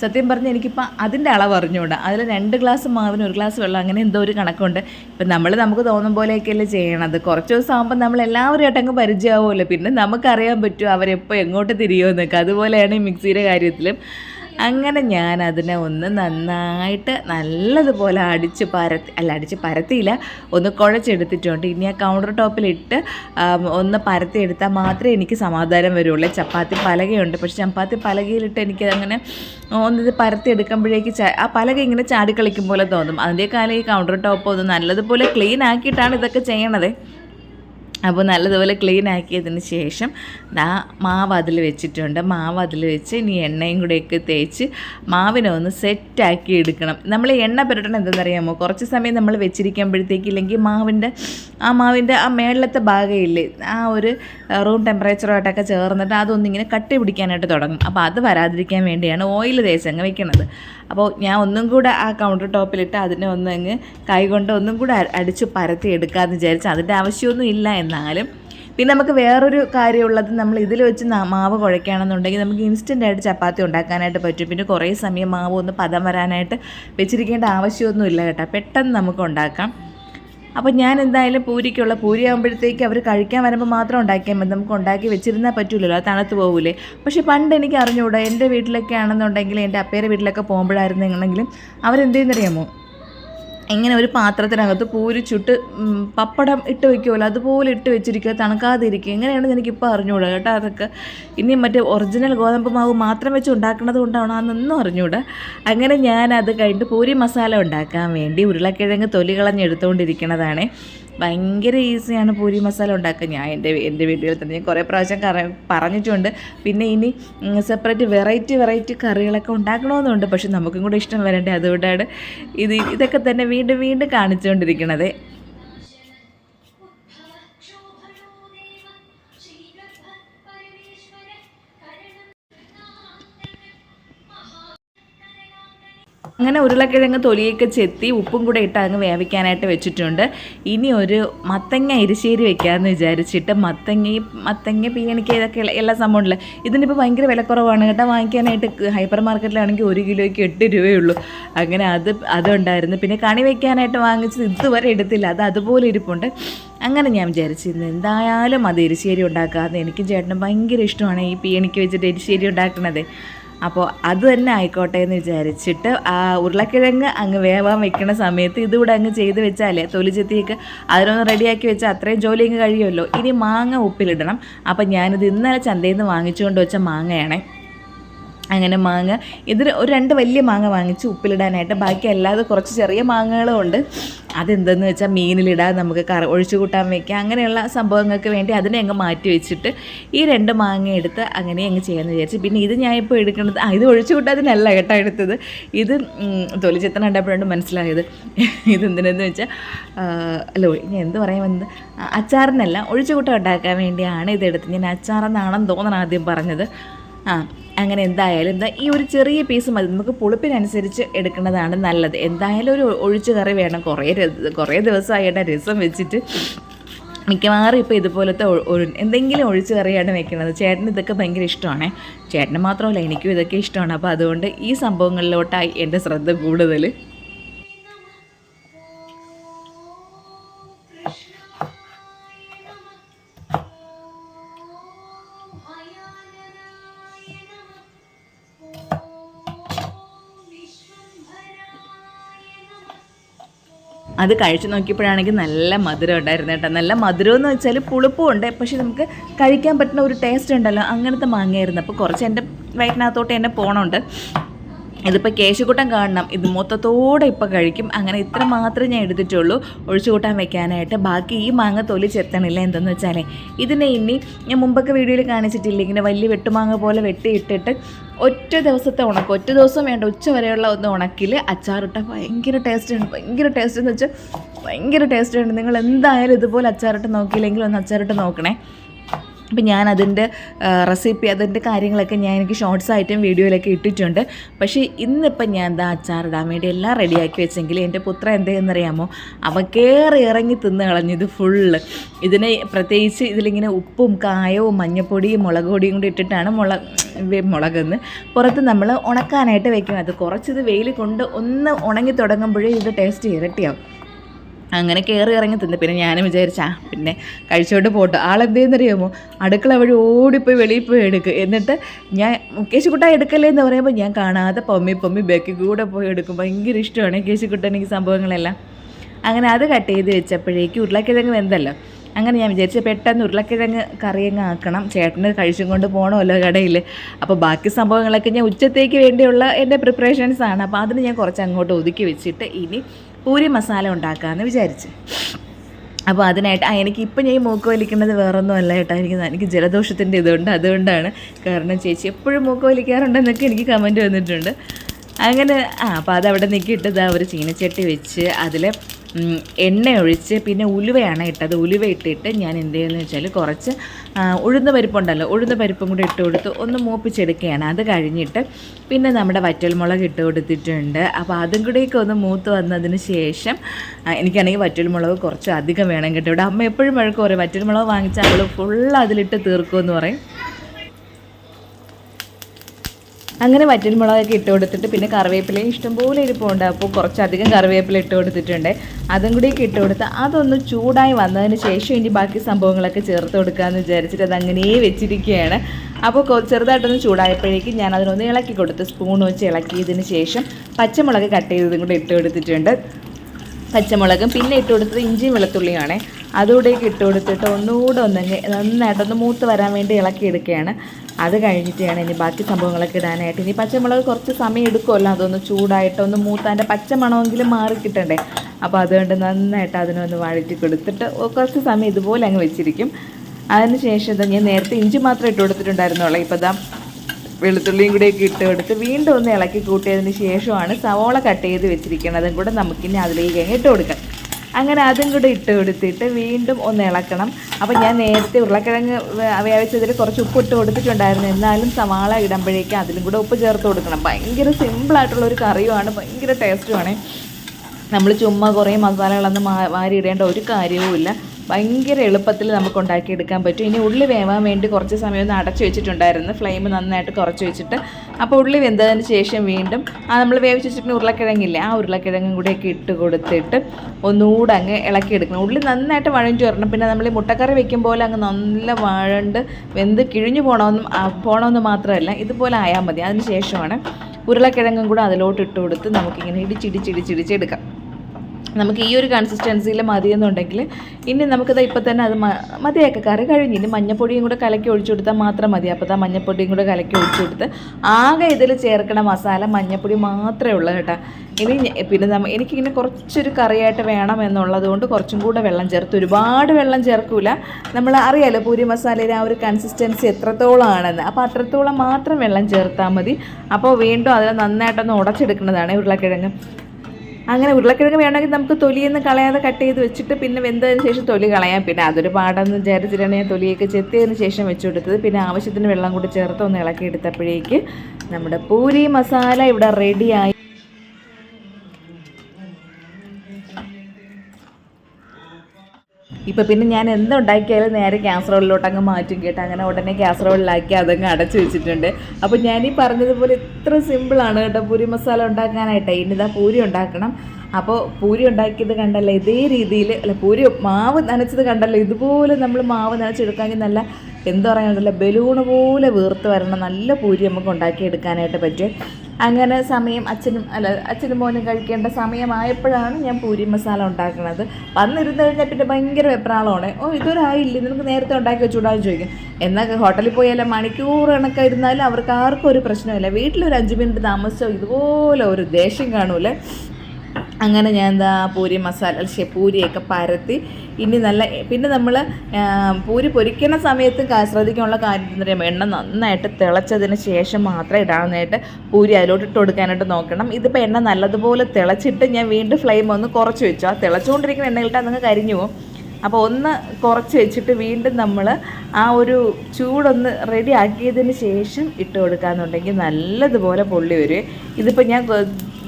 A: സത്യം പറഞ്ഞാൽ എനിക്കിപ്പോൾ അതിന്റെ അളവ് അറിഞ്ഞുകൂടാ അതിൽ രണ്ട് ഗ്ലാസ് മാവിന് ഒരു ഗ്ലാസ് വെള്ളം അങ്ങനെ എന്തോ ഒരു കണക്കുണ്ട്. ഇപ്പം നമ്മൾ നമുക്ക് തോന്നും പോലെയൊക്കെയല്ലേ ചെയ്യണത്. കുറച്ച് ദിവസം ആകുമ്പോൾ നമ്മൾ എല്ലാവരുമായിട്ട് അങ്ങ് പരിചയമാവുമല്ലോ. പിന്നെ നമുക്കറിയാൻ പറ്റും അവരെപ്പോൾ എങ്ങോട്ട് തിരിയുമെന്നൊക്കെ. അതുപോലെയാണ് ഈ മിക്സിയുടെ കാര്യത്തിലും. അങ്ങനെ ഞാൻ അതിനെ ഒന്ന് നന്നായിട്ട് നല്ലതുപോലെ അടിച്ച് പരത്തി അല്ല അടിച്ച് പരത്തിയില്ല ഒന്ന് കുഴച്ചെടുത്തിട്ടുണ്ട്. ഇനി ആ കൗണ്ടർ ടോപ്പിലിട്ട് ഒന്ന് പരത്തി എടുത്താൽ മാത്രമേ എനിക്ക് സമാധാനം വരുള്ളൂ. ചപ്പാത്തി പലകയുണ്ട്. പക്ഷെ ചപ്പാത്തി പലകയിലിട്ട് എനിക്ക് അങ്ങനെ ഒന്നിത് പരത്തി എടുക്കുമ്പോഴേക്ക് ആ പലക ഇങ്ങനെ ചാടിക്കളിക്കും പോലെ തോന്നും. അതിന്റെ കാലം ഈ കൗണ്ടർ ടോപ്പ് ഒന്ന് നല്ലതുപോലെ ക്ലീൻ ആക്കിയിട്ടാണ് ഇതൊക്കെ ചെയ്യണത്. അപ്പോൾ നല്ലതുപോലെ ക്ലീൻ ആക്കിയതിന് ശേഷം ദാ മാവ് അതിൽ വെച്ചിട്ടുണ്ട്. മാവ് അതിൽ വെച്ച് ഇനി എണ്ണയും കൂടെയൊക്കെ തേച്ച് മാവിനെ ഒന്ന് സെറ്റാക്കി എടുക്കണം. നമ്മൾ എണ്ണ പുരട്ടണം എന്തെന്നറിയാമോ? കുറച്ച് സമയം നമ്മൾ വെച്ചിരിക്കുമ്പോഴത്തേക്ക് ഇല്ലെങ്കിൽ മാവിന്റെ ആ മാവിന്റെ ആ മേളിലത്തെ ഭാഗമില്ലേ ആ ഒരു റൂം ടെമ്പറേച്ചറുമായിട്ടൊക്കെ ചേർന്നിട്ട് അതൊന്നിങ്ങനെ കട്ടി പിടിക്കാനായിട്ട് തുടങ്ങും. അപ്പോൾ അത് വരാതിരിക്കാൻ വേണ്ടിയാണ് ഓയിൽ തേച്ചങ്ങ് വെക്കണത്. അപ്പോൾ ഞാൻ ഒന്നും കൂടെ ആ കൗണ്ടർ ടോപ്പിലിട്ട് അതിനെ ഒന്നങ്ങ് കൈ കൊണ്ട് ഒന്നും കൂടെ അടിച്ച് പരത്തി എടുക്കാമെന്ന് വിചാരിച്ച് അതിന്റെ ആവശ്യമൊന്നും ഇല്ല എന്നാലും. പിന്നെ നമുക്ക് വേറൊരു കാര്യമുള്ളത് നമ്മൾ ഇതിൽ വെച്ച് മാവ് കുഴക്കുകയാണെന്നുണ്ടെങ്കിൽ നമുക്ക് ഇൻസ്റ്റന്റ് ആയിട്ട് ചപ്പാത്തി ഉണ്ടാക്കാനായിട്ട് പറ്റും. പിന്നെ കുറേ സമയം മാവ് ഒന്ന് പദം വരാനായിട്ട് വെച്ചിരിക്കേണ്ട ആവശ്യമൊന്നും ഇല്ല കേട്ടോ. പെട്ടെന്ന് നമുക്ക് ഉണ്ടാക്കാം. അപ്പോൾ ഞാൻ എന്തായാലും പൂരിക്കുള്ള പൂരി ആകുമ്പോഴത്തേക്ക് അവർ കഴിക്കാൻ വരുമ്പോൾ മാത്രം ഉണ്ടാക്കിയാൽ മതി. നമുക്ക് ഉണ്ടാക്കി വെച്ചിരുന്നാൽ പറ്റില്ലല്ലോ അത് തണുത്ത് പോകൂലേ പക്ഷേ പണ്ട് എനിക്ക് അറിഞ്ഞുകൂടാ എന്റെ വീട്ടിലൊക്കെ ആണെന്നുണ്ടെങ്കിൽ എന്റെ അപ്പേരെ വീട്ടിലൊക്കെ പോകുമ്പോഴായിരുന്നെങ്കിലും അവരെന്ത് ചെയ്യുന്നറിയാമോ ഇങ്ങനെ ഒരു പാത്രത്തിനകത്ത് പൂരി ചുട്ട് പപ്പടം ഇട്ട് വെക്കുമല്ലോ അതുപോലെ ഇട്ട് വെച്ചിരിക്കുക തണുക്കാതിരിക്കുക എങ്ങനെയാണെന്ന് എനിക്കിപ്പോൾ അറിഞ്ഞുകൂടാ കേട്ടോ അതൊക്കെ. ഇനി മറ്റേ ഒറിജിനൽ ഗോതമ്പ് മാവ് മാത്രം വെച്ച് ഉണ്ടാക്കുന്നത് കൊണ്ടാണോ അതൊന്നും അറിഞ്ഞുകൂടാ അങ്ങനെ ഞാൻ അത് കഴിഞ്ഞിട്ട് പൂരി മസാല ഉണ്ടാക്കാൻ വേണ്ടി ഉരുളക്കിഴങ്ങ് തൊലി കളഞ്ഞെടുത്തുകൊണ്ടിരിക്കണതാണ് ഭയങ്കര ഈസിയാണ് പൂരി മസാല ഉണ്ടാക്കാൻ. ഞാൻ എന്റെ എന്റെ വീഡിയോയിൽ തന്നെ ഞാൻ കുറേ പ്രാവശ്യം പറഞ്ഞിട്ടുണ്ട്. പിന്നെ ഇനി സെപ്പറേറ്റ് വെറൈറ്റി വെറൈറ്റി കറികളൊക്കെ ഉണ്ടാക്കണമെന്നുണ്ട്. പക്ഷെ നമുക്കും കൂടെ ഇഷ്ടം വരണ്ടേ? അതുകൊണ്ടാണ് ഇത് ഇതൊക്കെ തന്നെ വീണ്ടും വീണ്ടും കാണിച്ചുകൊണ്ടിരിക്കണത്. അങ്ങനെ ഉരുളക്കിഴങ്ങ് തൊലിയൊക്കെ ചെത്തി ഉപ്പും കൂടെ ഇട്ട് അങ്ങ് വേവിക്കാനായിട്ട് വെച്ചിട്ടുണ്ട്. ഇനി ഒരു മത്തങ്ങ എരിശ്ശേരി വെക്കാമെന്ന് വിചാരിച്ചിട്ട് മത്തങ്ങയും മത്തങ്ങ പീയണിക്ക ഇതൊക്കെ എല്ലാ- എല്ലാ സംഭവമുണ്ടല്ലോ. ഇതിനിപ്പോൾ ഭയങ്കര വിലക്കുറവാണ് കേട്ടോ. വാങ്ങിക്കാനായിട്ട് ഹൈപ്പർ മാർക്കറ്റിലാണെങ്കിൽ ഒരു കിലോയ്ക്ക് എട്ട് രൂപയുള്ളൂ. അങ്ങനെ അത് അതുണ്ടായിരുന്നു. പിന്നെ കണി വെക്കാനായിട്ട് വാങ്ങിച്ചത് ഇതുവരെ എടുത്തില്ല. അത് അതുപോലെ ഇരിപ്പുണ്ട്. അങ്ങനെ ഞാൻ വിചാരിച്ചിരുന്നു എന്തായാലും അത് എരിശ്ശേരി ഉണ്ടാക്കാതെ എനിക്കും ചേട്ടനും ഭയങ്കര ഇഷ്ടമാണ് ഈ പീയണിക്ക് വെച്ചിട്ട് എരിശ്ശേരി ഉണ്ടാക്കുന്നത് അപ്പോൾ അത് തന്നെ ആയിക്കോട്ടെ എന്ന് വിചാരിച്ചിട്ട് ആ ഉരുളക്കിഴങ്ങ് അങ്ങ് വേവാൻ വെക്കുന്ന സമയത്ത് ഇതിവിടെ അങ്ങ് ചെയ്ത് വെച്ചാലേ തൊലി ചെത്തിയൊക്കെ അതിനൊന്ന് റെഡിയാക്കി വെച്ചാൽ അത്രയും ജോലി അങ്ങ് കഴിയുമല്ലോ. ഇനി മാങ്ങ ഉപ്പിലിടണം. അപ്പം ഞാനിത് ഇന്നലെ ചന്തയിൽ നിന്ന് വാങ്ങിച്ചുകൊണ്ട് വെച്ച മാങ്ങയാണേ. അങ്ങനെ മാങ്ങ. ഇതിൽ ഒരു രണ്ട് വലിയ മാങ്ങ വാങ്ങിച്ച് ഉപ്പിലിടാനായിട്ട്. ബാക്കി അല്ലാതെ കുറച്ച് ചെറിയ മാങ്ങകളും ഉണ്ട്. അതെന്തെന്ന് വെച്ചാൽ മീനിലിടാൻ നമുക്ക് കറ ഒഴിച്ചു കൂട്ടാൻ വയ്ക്കാം അങ്ങനെയുള്ള സംഭവങ്ങൾക്ക് വേണ്ടി അതിനെ അങ്ങ് മാറ്റി വെച്ചിട്ട് ഈ രണ്ട് മാങ്ങ എടുത്ത് അങ്ങനെ അങ്ങ് ചെയ്യാമെന്ന് വിചാരിച്ചു. പിന്നെ ഇത് ഞാൻ ഇപ്പോൾ എടുക്കുന്നത് ആ ഇത് ഒഴിച്ചു കൂട്ടാതിനല്ല കേട്ടോ എടുത്തത്. ഇത് ഉം, തൊലിച്ചിത്തന കണ്ടപ്പോഴാണ് മനസ്സിലായത്. ഇതെന്തിനെന്ന് വെച്ചാൽ അല്ലോ അല്ല ഞാൻ എന്ത് പറയാൻ വന്നത്? അച്ചാറിനല്ല ഒഴിച്ചു കൂട്ടം ഉണ്ടാക്കാൻ വേണ്ടിയാണ് ഇതെടുത്ത് ഞാൻ അച്ചാറെന്നാണെന്ന് തോന്നണം ആദ്യം പറഞ്ഞത്. ആ അങ്ങനെ എന്തായാലും എന്താ ഈ ഒരു ചെറിയ പീസ് മതി. നമുക്ക് പുളിപ്പിനനുസരിച്ച് എടുക്കുന്നതാണ് നല്ലത്. എന്തായാലും ഒരു ഒഴിച്ചു കറി വേണം. കുറേ കുറേ ദിവസമായിട്ട് രസം വെച്ചിട്ട്. മിക്കവാറും ഇപ്പോൾ ഇതുപോലത്തെ എന്തെങ്കിലും ഒഴിച്ച് കറിയാണ് വെക്കുന്നത്. ചേട്ടന് ഇതൊക്കെ ഭയങ്കര ഇഷ്ടമാണ്. ചേട്ടന് മാത്രമല്ല എനിക്കും ഇതൊക്കെ ഇഷ്ടമാണ്. അപ്പോൾ അതുകൊണ്ട് ഈ സംഭവങ്ങളിലോട്ടായി എന്റെ ശ്രദ്ധ കൂടുതൽ അത് കഴിച്ചു നോക്കിയപ്പോഴാണെങ്കിൽ നല്ല മധുരം ഉണ്ടായിരുന്നു കേട്ടോ. നല്ല മധുരം എന്ന് വെച്ചാൽ പുളിപ്പും ഉണ്ട്. പക്ഷെ നമുക്ക് കഴിക്കാൻ പറ്റുന്ന ഒരു ടേസ്റ്റ് ഉണ്ടല്ലോ. അങ്ങനത്തെ മാങ്ങയായിരുന്നു. അപ്പോൾ കുറച്ച് എന്റെ വയറ്റിനകത്തോട്ട് തന്നെ പോകണുണ്ട് ഇതിപ്പോൾ കേശുകൂട്ടം കാണണം. ഇത് മൊത്തത്തോടെ ഇപ്പോൾ കഴിക്കും. അങ്ങനെ ഇത്ര മാത്രമേ ഞാൻ എടുത്തിട്ടുള്ളൂ. ഒഴിച്ചു കൂട്ടാൻ വെക്കാനായിട്ട്. ബാക്കി ഈ മാങ്ങ തൊലി ചെത്തണില്ല എന്തെന്ന് വെച്ചാലേ. ഇതിനെ ഇനി ഞാൻ മുമ്പൊക്കെ വീഡിയോയിൽ കാണിച്ചിട്ടില്ല ഇങ്ങനെ വലിയ വെട്ടുമാങ്ങ പോലെ വെട്ടിയിട്ടിട്ട് ഒറ്റ ദിവസത്തെ ഉണക്ക്. ഒറ്റ ദിവസം വേണ്ട ഉച്ച വരെയുള്ള ഒന്ന് ഉണക്കിൽ അച്ചാറിട്ട ഭയങ്കര ടേസ്റ്റ് ഉണ്ട്. ഭയങ്കര ടേസ്റ്റ് എന്ന് വെച്ചാൽ ഭയങ്കര ടേസ്റ്റ് ഉണ്ട്. നിങ്ങൾ എന്തായാലും ഇതുപോലെ അച്ചാറിട്ട് നോക്കിയില്ലെങ്കിൽ ഒന്ന് അച്ചാറിട്ട് നോക്കണേ. അപ്പം ഞാൻ അതിന്റെ റെസിപ്പി അതിന്റെ കാര്യങ്ങളൊക്കെ ഞാൻ എനിക്ക് ഷോർട്സ് ആയിട്ടും വീഡിയോയിലൊക്കെ ഇട്ടിട്ടുണ്ട്. പക്ഷേ ഇന്നിപ്പം ഞാൻ എന്താ അച്ചാർ ഇടാൻ വേണ്ടി എല്ലാം റെഡിയാക്കി വെച്ചെങ്കിൽ എന്റെ പുത്ര എന്തെന്നറിയാമോ? അവ കയറി ഇറങ്ങി തിന്ന് കളഞ്ഞത് ഫുള്ള് ഇതിനെ പ്രത്യേകിച്ച് ഇതിലിങ്ങനെ ഉപ്പും കായവും മഞ്ഞപ്പൊടിയും മുളക് പൊടിയും കൂടി ഇട്ടിട്ടാണ് മുളക് മുളകെന്ന് പുറത്ത് നമ്മൾ ഉണക്കാനായിട്ട് വെക്കും അത് കുറച്ചിത് വെയിൽ കൊണ്ട് ഒന്ന് ഉണങ്ങി തുടങ്ങുമ്പോഴേ ഇത് ടേസ്റ്റ് ഇരട്ടിയാവും അങ്ങനെ കയറി ഇറങ്ങി തിന്ന്. പിന്നെ ഞാനും വിചാരിച്ചാ പിന്നെ കഴിച്ചോണ്ട് പോട്ടെ. ആളെന്തേന്നറിയാമോ? അടുക്കള വഴി ഓടിപ്പോയി വെളിയിൽ പോയി എടുക്കും. എന്നിട്ട് ഞാൻ കേശുക്കുട്ട എടുക്കല്ലേ? എന്ന് പറയുമ്പോൾ ഞാൻ കാണാതെ പൊമ്മി പൊമ്മി ബേക്കി കൂടെ പോയി എടുക്കും. ഭയങ്കര ഇഷ്ടമാണ് കേശുക്കുട്ടൻ ഈ സംഭവങ്ങളെല്ലാം. അങ്ങനെ അത് കട്ട് ചെയ്ത് വെച്ചപ്പോഴേക്ക് ഉരുളക്കിഴങ്ങ് വെന്തല്ലോ. അങ്ങനെ ഞാൻ വിചാരിച്ചു പെട്ടെന്ന് ഉരുളക്കിഴങ്ങ് കറിയങ്ങ് ആക്കണം. ചേട്ടന് കഴിച്ചും കൊണ്ട് പോകണമല്ലോ കടയിൽ അപ്പോൾ ബാക്കി സംഭവങ്ങളൊക്കെ ഞാൻ ഉച്ചത്തേക്ക് വേണ്ടിയുള്ള എന്റെ പ്രിപ്പറേഷൻസ് ആണ്. അപ്പോൾ അതിന് ഞാൻ കുറച്ച് അങ്ങോട്ട് ഒതുക്കി വെച്ചിട്ട് ഇനി പൂരി മസാല ഉണ്ടാക്കാമെന്ന് വിചാരിച്ച്. അപ്പോൾ അതിനായിട്ട് ആ എനിക്ക് ഇപ്പം ഞാൻ മൂക്ക് വലിക്കുന്നത് വേറൊന്നും അല്ല കേട്ടോ. എനിക്ക് എനിക്ക് ജലദോഷത്തിന്റെ ഇതുണ്ട് അതുകൊണ്ടാണ് കാരണം ചേച്ചി എപ്പോഴും മൂക്ക് വലിക്കാറുണ്ടെന്നൊക്കെ എനിക്ക് കമന്റ് വന്നിട്ടുണ്ട്. അങ്ങനെ ആ അപ്പോൾ അതവിടെ നിൽക്കിയിട്ട് ഇതാ ഒരു ചീനച്ചട്ടി വെച്ച് അതിൽ എണ്ണ ഒഴിച്ച് പിന്നെ ഉലുവയാണ് ഇട്ടത്. ഉലുവ ഇട്ടിട്ട് ഞാൻ എന്ത് ചെയ്യുന്നത് വെച്ചാൽ കുറച്ച് ഉഴുന്ന പരിപ്പുണ്ടല്ലോ ഉഴുന്ന പരിപ്പും കൂടി ഇട്ട് കൊടുത്ത് ഒന്ന് മൂപ്പിച്ചെടുക്കുകയാണ്. അത് കഴിഞ്ഞിട്ട് പിന്നെ നമ്മുടെ വറ്റൽമുളക് ഇട്ട് കൊടുത്തിട്ടുണ്ട്. അപ്പോൾ അതും കൂടെയൊക്കെ ഒന്ന് മൂത്ത് വന്നതിന് ശേഷം എനിക്കാണെങ്കിൽ എനിക്കാണെങ്കിൽ വറ്റൽമുളക് കുറച്ച് അധികം വേണം കേട്ടോ. ഇവിടെ അമ്മ എപ്പോഴും വഴക്ക് പറയും വറ്റൽമുളക് വാങ്ങിച്ചാൽ അവൾ ഫുൾ അതിലിട്ട് തീർക്കുമെന്ന് പറയും. അങ്ങനെ വറ്റൽമുളകൊക്കെ ഇട്ട് കൊടുത്തിട്ട് പിന്നെ കറിവേപ്പിലയും ഇഷ്ടംപോലെ ഇരിപ്പുണ്ട് അപ്പോൾ കുറച്ചധികം കറിവേപ്പില ഇട്ട് കൊടുത്തിട്ടുണ്ട്. അതും കൂടിയൊക്കെ ഇട്ട് കൊടുത്ത് അതൊന്ന് ചൂടായി വന്നതിന് ശേഷം ഇനി ബാക്കി സംഭവങ്ങളൊക്കെ ചേർത്ത് കൊടുക്കാമെന്ന് വിചാരിച്ചിട്ട് അത് അങ്ങനെ വെച്ചിരിക്കുകയാണ്. അപ്പോൾ ചെറുതായിട്ടൊന്ന് ചൂടായപ്പോഴേക്കും ഞാൻ അതിനൊന്ന് ഇളക്കി കൊടുത്ത് സ്പൂൺ വെച്ച് ഇളക്കിയതിന് ശേഷം പച്ചമുളക് കട്ട് ചെയ്തതും കൂടി ഇട്ട് കൊടുത്തിട്ടുണ്ട്. പച്ചമുളകും പിന്നെ ഇട്ട് കൊടുത്തത് ഇഞ്ചിയും വെളുത്തുള്ളിയുമാണ്. അതുകൂടെയൊക്കെ ഇട്ട് കൊടുത്തിട്ട് ഒന്നുകൂടെ ഒന്നങ്ങ് നന്നായിട്ടൊന്ന് മൂത്ത് വരാൻ വേണ്ടി ഇളക്കി എടുക്കുകയാണ്. അത് കഴിഞ്ഞിട്ടാണ് ഇനി ബാക്കി സംഭവങ്ങളൊക്കെ ഇടാനായിട്ട്. ഇനി പച്ചമുളക് കുറച്ച് സമയം എടുക്കുമല്ലോ അതൊന്ന് ചൂടായിട്ട് ഒന്ന് മൂത്താന്റെ പച്ചമണമെങ്കിലും മാറി കിട്ടണ്ടേ. അപ്പോൾ അതുകൊണ്ട് നന്നായിട്ട് അതിനൊന്ന് വഴറ്റി കൊടുത്തിട്ട് കുറച്ച് സമയം ഇതുപോലെ അങ്ങ് വെച്ചിരിക്കും. അതിന് ശേഷം ഇതാ ഞാൻ നേരത്തെ ഇഞ്ചി മാത്രമേ ഇട്ട് കൊടുത്തിട്ടുണ്ടായിരുന്നുള്ളൂ. ഇപ്പോൾ ഇതാ വെളുത്തുള്ളിയും കൂടെയൊക്കെ ഇട്ട് കൊടുത്ത് വീണ്ടും ഒന്ന് ഇളക്കി കൂട്ടിയതിന് ശേഷമാണ് സവോള കട്ട് ചെയ്ത് വെച്ചിരിക്കുന്നത് കൂടെ നമുക്കിനി അതിലേക്ക് അങ്ങ് ഇട്ട് കൊടുക്കാം. അങ്ങനെ അതും കൂടെ ഇട്ട് കൊടുത്തിട്ട് വീണ്ടും ഒന്ന് ഇളക്കണം. അപ്പോൾ ഞാൻ നേരത്തെ ഉരുളക്കിഴങ്ങ് വേവിച്ചതിൽ കുറച്ച് ഉപ്പ് ഇട്ട് കൊടുത്തിട്ടുണ്ടായിരുന്നു. എന്നാലും സവാള ഇടുമ്പോഴേക്കും അതിലും കൂടെ ഉപ്പ് ചേർത്ത് കൊടുക്കണം. ഭയങ്കര സിമ്പിളായിട്ടുള്ള ഒരു കറിയുമാണ്. ഭയങ്കര ടേസ്റ്റുമാണ് നമ്മൾ ചുമ്മാ കുറേ മസാലകളൊന്നും മാറി ഇടേണ്ട ഒരു കാര്യവുമില്ല. ഭയങ്കര എളുപ്പത്തിൽ നമുക്ക് ഉണ്ടാക്കിയെടുക്കാൻ പറ്റും. ഇനി ഉള്ളി വേവാൻ വേണ്ടി കുറച്ച് സമയം ഒന്ന് അടച്ചു വെച്ചിട്ടുണ്ടായിരുന്നു. ഫ്ലെയിം നന്നായിട്ട് കുറച്ച് വെച്ചിട്ട്. അപ്പോൾ ഉള്ളി വെന്തതിന് ശേഷം വീണ്ടും ആ നമ്മൾ വേവിച്ച് വെച്ചിട്ട് ഉരുളക്കിഴങ്ങില്ലേ ആ ഉരുളക്കിഴങ്ങും കൂടെയൊക്കെ ഇട്ട് കൊടുത്തിട്ട് ഒന്നുകൂടെ അങ്ങ് ഇളക്കിയെടുക്കണം. ഉള്ളി നന്നായിട്ട് വഴഞ്ഞു വരണം. പിന്നെ നമ്മൾ ഈ മുട്ടക്കറി വെക്കും പോലെ അങ്ങ് നല്ല വഴണ്ട് വെന്ത് കിഴിഞ്ഞു പോകണമെന്നും പോകണമെന്ന് മാത്രമല്ല ഇതുപോലെ ആയാൽ മതി. അതിന് ശേഷമാണ് ഉരുളക്കിഴങ്ങും കൂടെ അതിലോട്ട് ഇട്ട് കൊടുത്ത് നമുക്കിങ്ങനെ ഇടിച്ചിടിച്ചിടിച്ചിടിച്ചെടുക്കാം നമുക്ക് ഈ ഒരു കൺസിസ്റ്റൻസിയിൽ മതിയെന്നുണ്ടെങ്കിൽ ഇനി നമുക്കത് ഇപ്പം തന്നെ അത് മതിയാക്കാം. കറി കഴിഞ്ഞ് ഇനി മഞ്ഞപ്പൊടിയും കൂടെ കലക്കി ഒഴിച്ചു കൊടുത്താൽ മാത്രം മതി. അപ്പോൾ ആ മഞ്ഞപ്പൊടിയും കൂടെ കലക്കി ഒഴിച്ചു കൊടുത്ത് ആകെ ഇതിൽ ചേർക്കണ മസാല മഞ്ഞപ്പൊടി മാത്രമേ ഉള്ളൂ കേട്ടോ. ഇനി പിന്നെ നമ്മ എനിക്കിങ്ങനെ കുറച്ചൊരു കറിയായിട്ട് വേണം എന്നുള്ളത് കൊണ്ട് കുറച്ചും കൂടെ വെള്ളം ചേർത്ത് ഒരുപാട് വെള്ളം ചേർക്കൂല. നമ്മൾ അറിയാലോ പൂരി മസാലയിൽ ആ ഒരു കൺസിസ്റ്റൻസി എത്രത്തോളമാണെന്ന് അപ്പോൾ അത്രത്തോളം മാത്രം വെള്ളം ചേർത്താൽ മതി. അപ്പോൾ വീണ്ടും അതിനെ നന്നായിട്ടൊന്ന് ഉടച്ചെടുക്കുന്നതാണ് ഉരുളക്കിഴങ്ങ്. അങ്ങനെ ഉരുളക്കിഴങ്ങ് വേണമെങ്കിൽ നമുക്ക് തൊലിയെന്ന് കളയാതെ കട്ട് ചെയ്ത് വെച്ചിട്ട് പിന്നെ വെന്തതിന് ശേഷം തൊലി കളയാം. പിന്നെ അതൊരു പാടെന്ന് വിചാരിച്ചിട്ടാണ് ഞാൻ തൊലിയൊക്കെ ചെത്തിയതിന് ശേഷം വെച്ച് കൊടുത്തത്. പിന്നെ ആവശ്യത്തിന് വെള്ളം കൂടി ചേർത്ത് ഒന്ന് ഇളക്കി എടുത്തപ്പോഴേക്ക് നമ്മുടെ പൂരി മസാല ഇവിടെ റെഡിയായി ഇപ്പം പിന്നെ ഞാൻ എന്തുണ്ടാക്കിയാലും നേരെ ക്യാസറോളിലോട്ട് അങ്ങ് മാറ്റും കേട്ടോ. അങ്ങനെ ഉടനെ ക്യാസറോളിലാക്കി അതങ്ങ് അടച്ചു വെച്ചിട്ടുണ്ട്. അപ്പോൾ ഞാൻ ഈ പറഞ്ഞതുപോലെ ഇത്ര സിമ്പിളാണ് കേട്ടോ. പൂരി മസാല ഉണ്ടാക്കാനായിട്ടേ. ഇനി ഇതാ പൂരി ഉണ്ടാക്കണം. അപ്പോൾ പൂരി ഉണ്ടാക്കിയത് കണ്ടല്ലോ ഇതേ രീതിയിൽ അല്ല പൂരി മാവ് നനച്ചത് കണ്ടല്ലോ? ഇതുപോലെ നമ്മൾ മാവ് നനച്ചെടുക്കാമെങ്കിൽ നല്ല എന്താ പറയുക നല്ല ബലൂണ് പോലെ വീർത്ത് വരണം നല്ല പൂരി നമുക്ക് ഉണ്ടാക്കിയെടുക്കാനായിട്ട് പറ്റും. അങ്ങനെ സമയം അച്ഛനും അല്ല അച്ഛനും മോനും കഴിക്കേണ്ട സമയമായപ്പോഴാണ് ഞാൻ പൂരി മസാല ഉണ്ടാക്കുന്നത്. വന്നിരുന്ന് കഴിഞ്ഞാൽ പിന്നെ ഭയങ്കര വെപ്രാളമാണ്. ഓ ഇതൊരായില്ല? നിനക്ക് നേരത്തെ ഉണ്ടാക്കി വെച്ചുകൂടാന്ന് ചോദിക്കും. എന്നാൽ ഹോട്ടലിൽ പോയാലും മണിക്കൂർ കണക്കെ ഇരുന്നാലും അവർക്ക് ആർക്കും ഒരു പ്രശ്നമില്ല വീട്ടിലൊരു അഞ്ച് മിനിറ്റ് താമസിച്ചോ ഇതുപോലെ ഒരു ദേഷ്യം കാണൂലേ അങ്ങനെ ഞാൻ എന്താ പൂരി മസാല പക്ഷേ പൂരിയൊക്കെ പരത്തി. ഇനി നല്ല പിന്നെ നമ്മൾ പൂരി പൊരിക്കുന്ന സമയത്ത് ശ്രദ്ധിക്കാനുള്ള കാര്യം എന്ന് പറയുമ്പോൾ എണ്ണ നന്നായിട്ട് തിളച്ചതിന് ശേഷം മാത്രം ഇടാനായിട്ട് പൂരി അതിലോട്ട് ഇട്ട് കൊടുക്കാനായിട്ട് നോക്കണം. ഇതിപ്പോൾ എണ്ണ നല്ലതുപോലെ തിളച്ചിട്ട് ഞാൻ വീണ്ടും ഫ്ലെയിം ഒന്ന് കുറച്ച് വെച്ചു. ആ തിളച്ചുകൊണ്ടിരിക്കുന്ന എണ്ണയിലിട്ട് നിങ്ങൾ കരിഞ്ഞു പോകും അപ്പോൾ ഒന്ന് കുറച്ച് വെച്ചിട്ട് വീണ്ടും നമ്മൾ ആ ഒരു ചൂടൊന്ന് റെഡി ആക്കിയതിന് ശേഷം ഇട്ട് കൊടുക്കാന്നുണ്ടെങ്കിൽ നല്ലതുപോലെ പൊള്ളി വരും. ഇതിപ്പോൾ ഞാൻ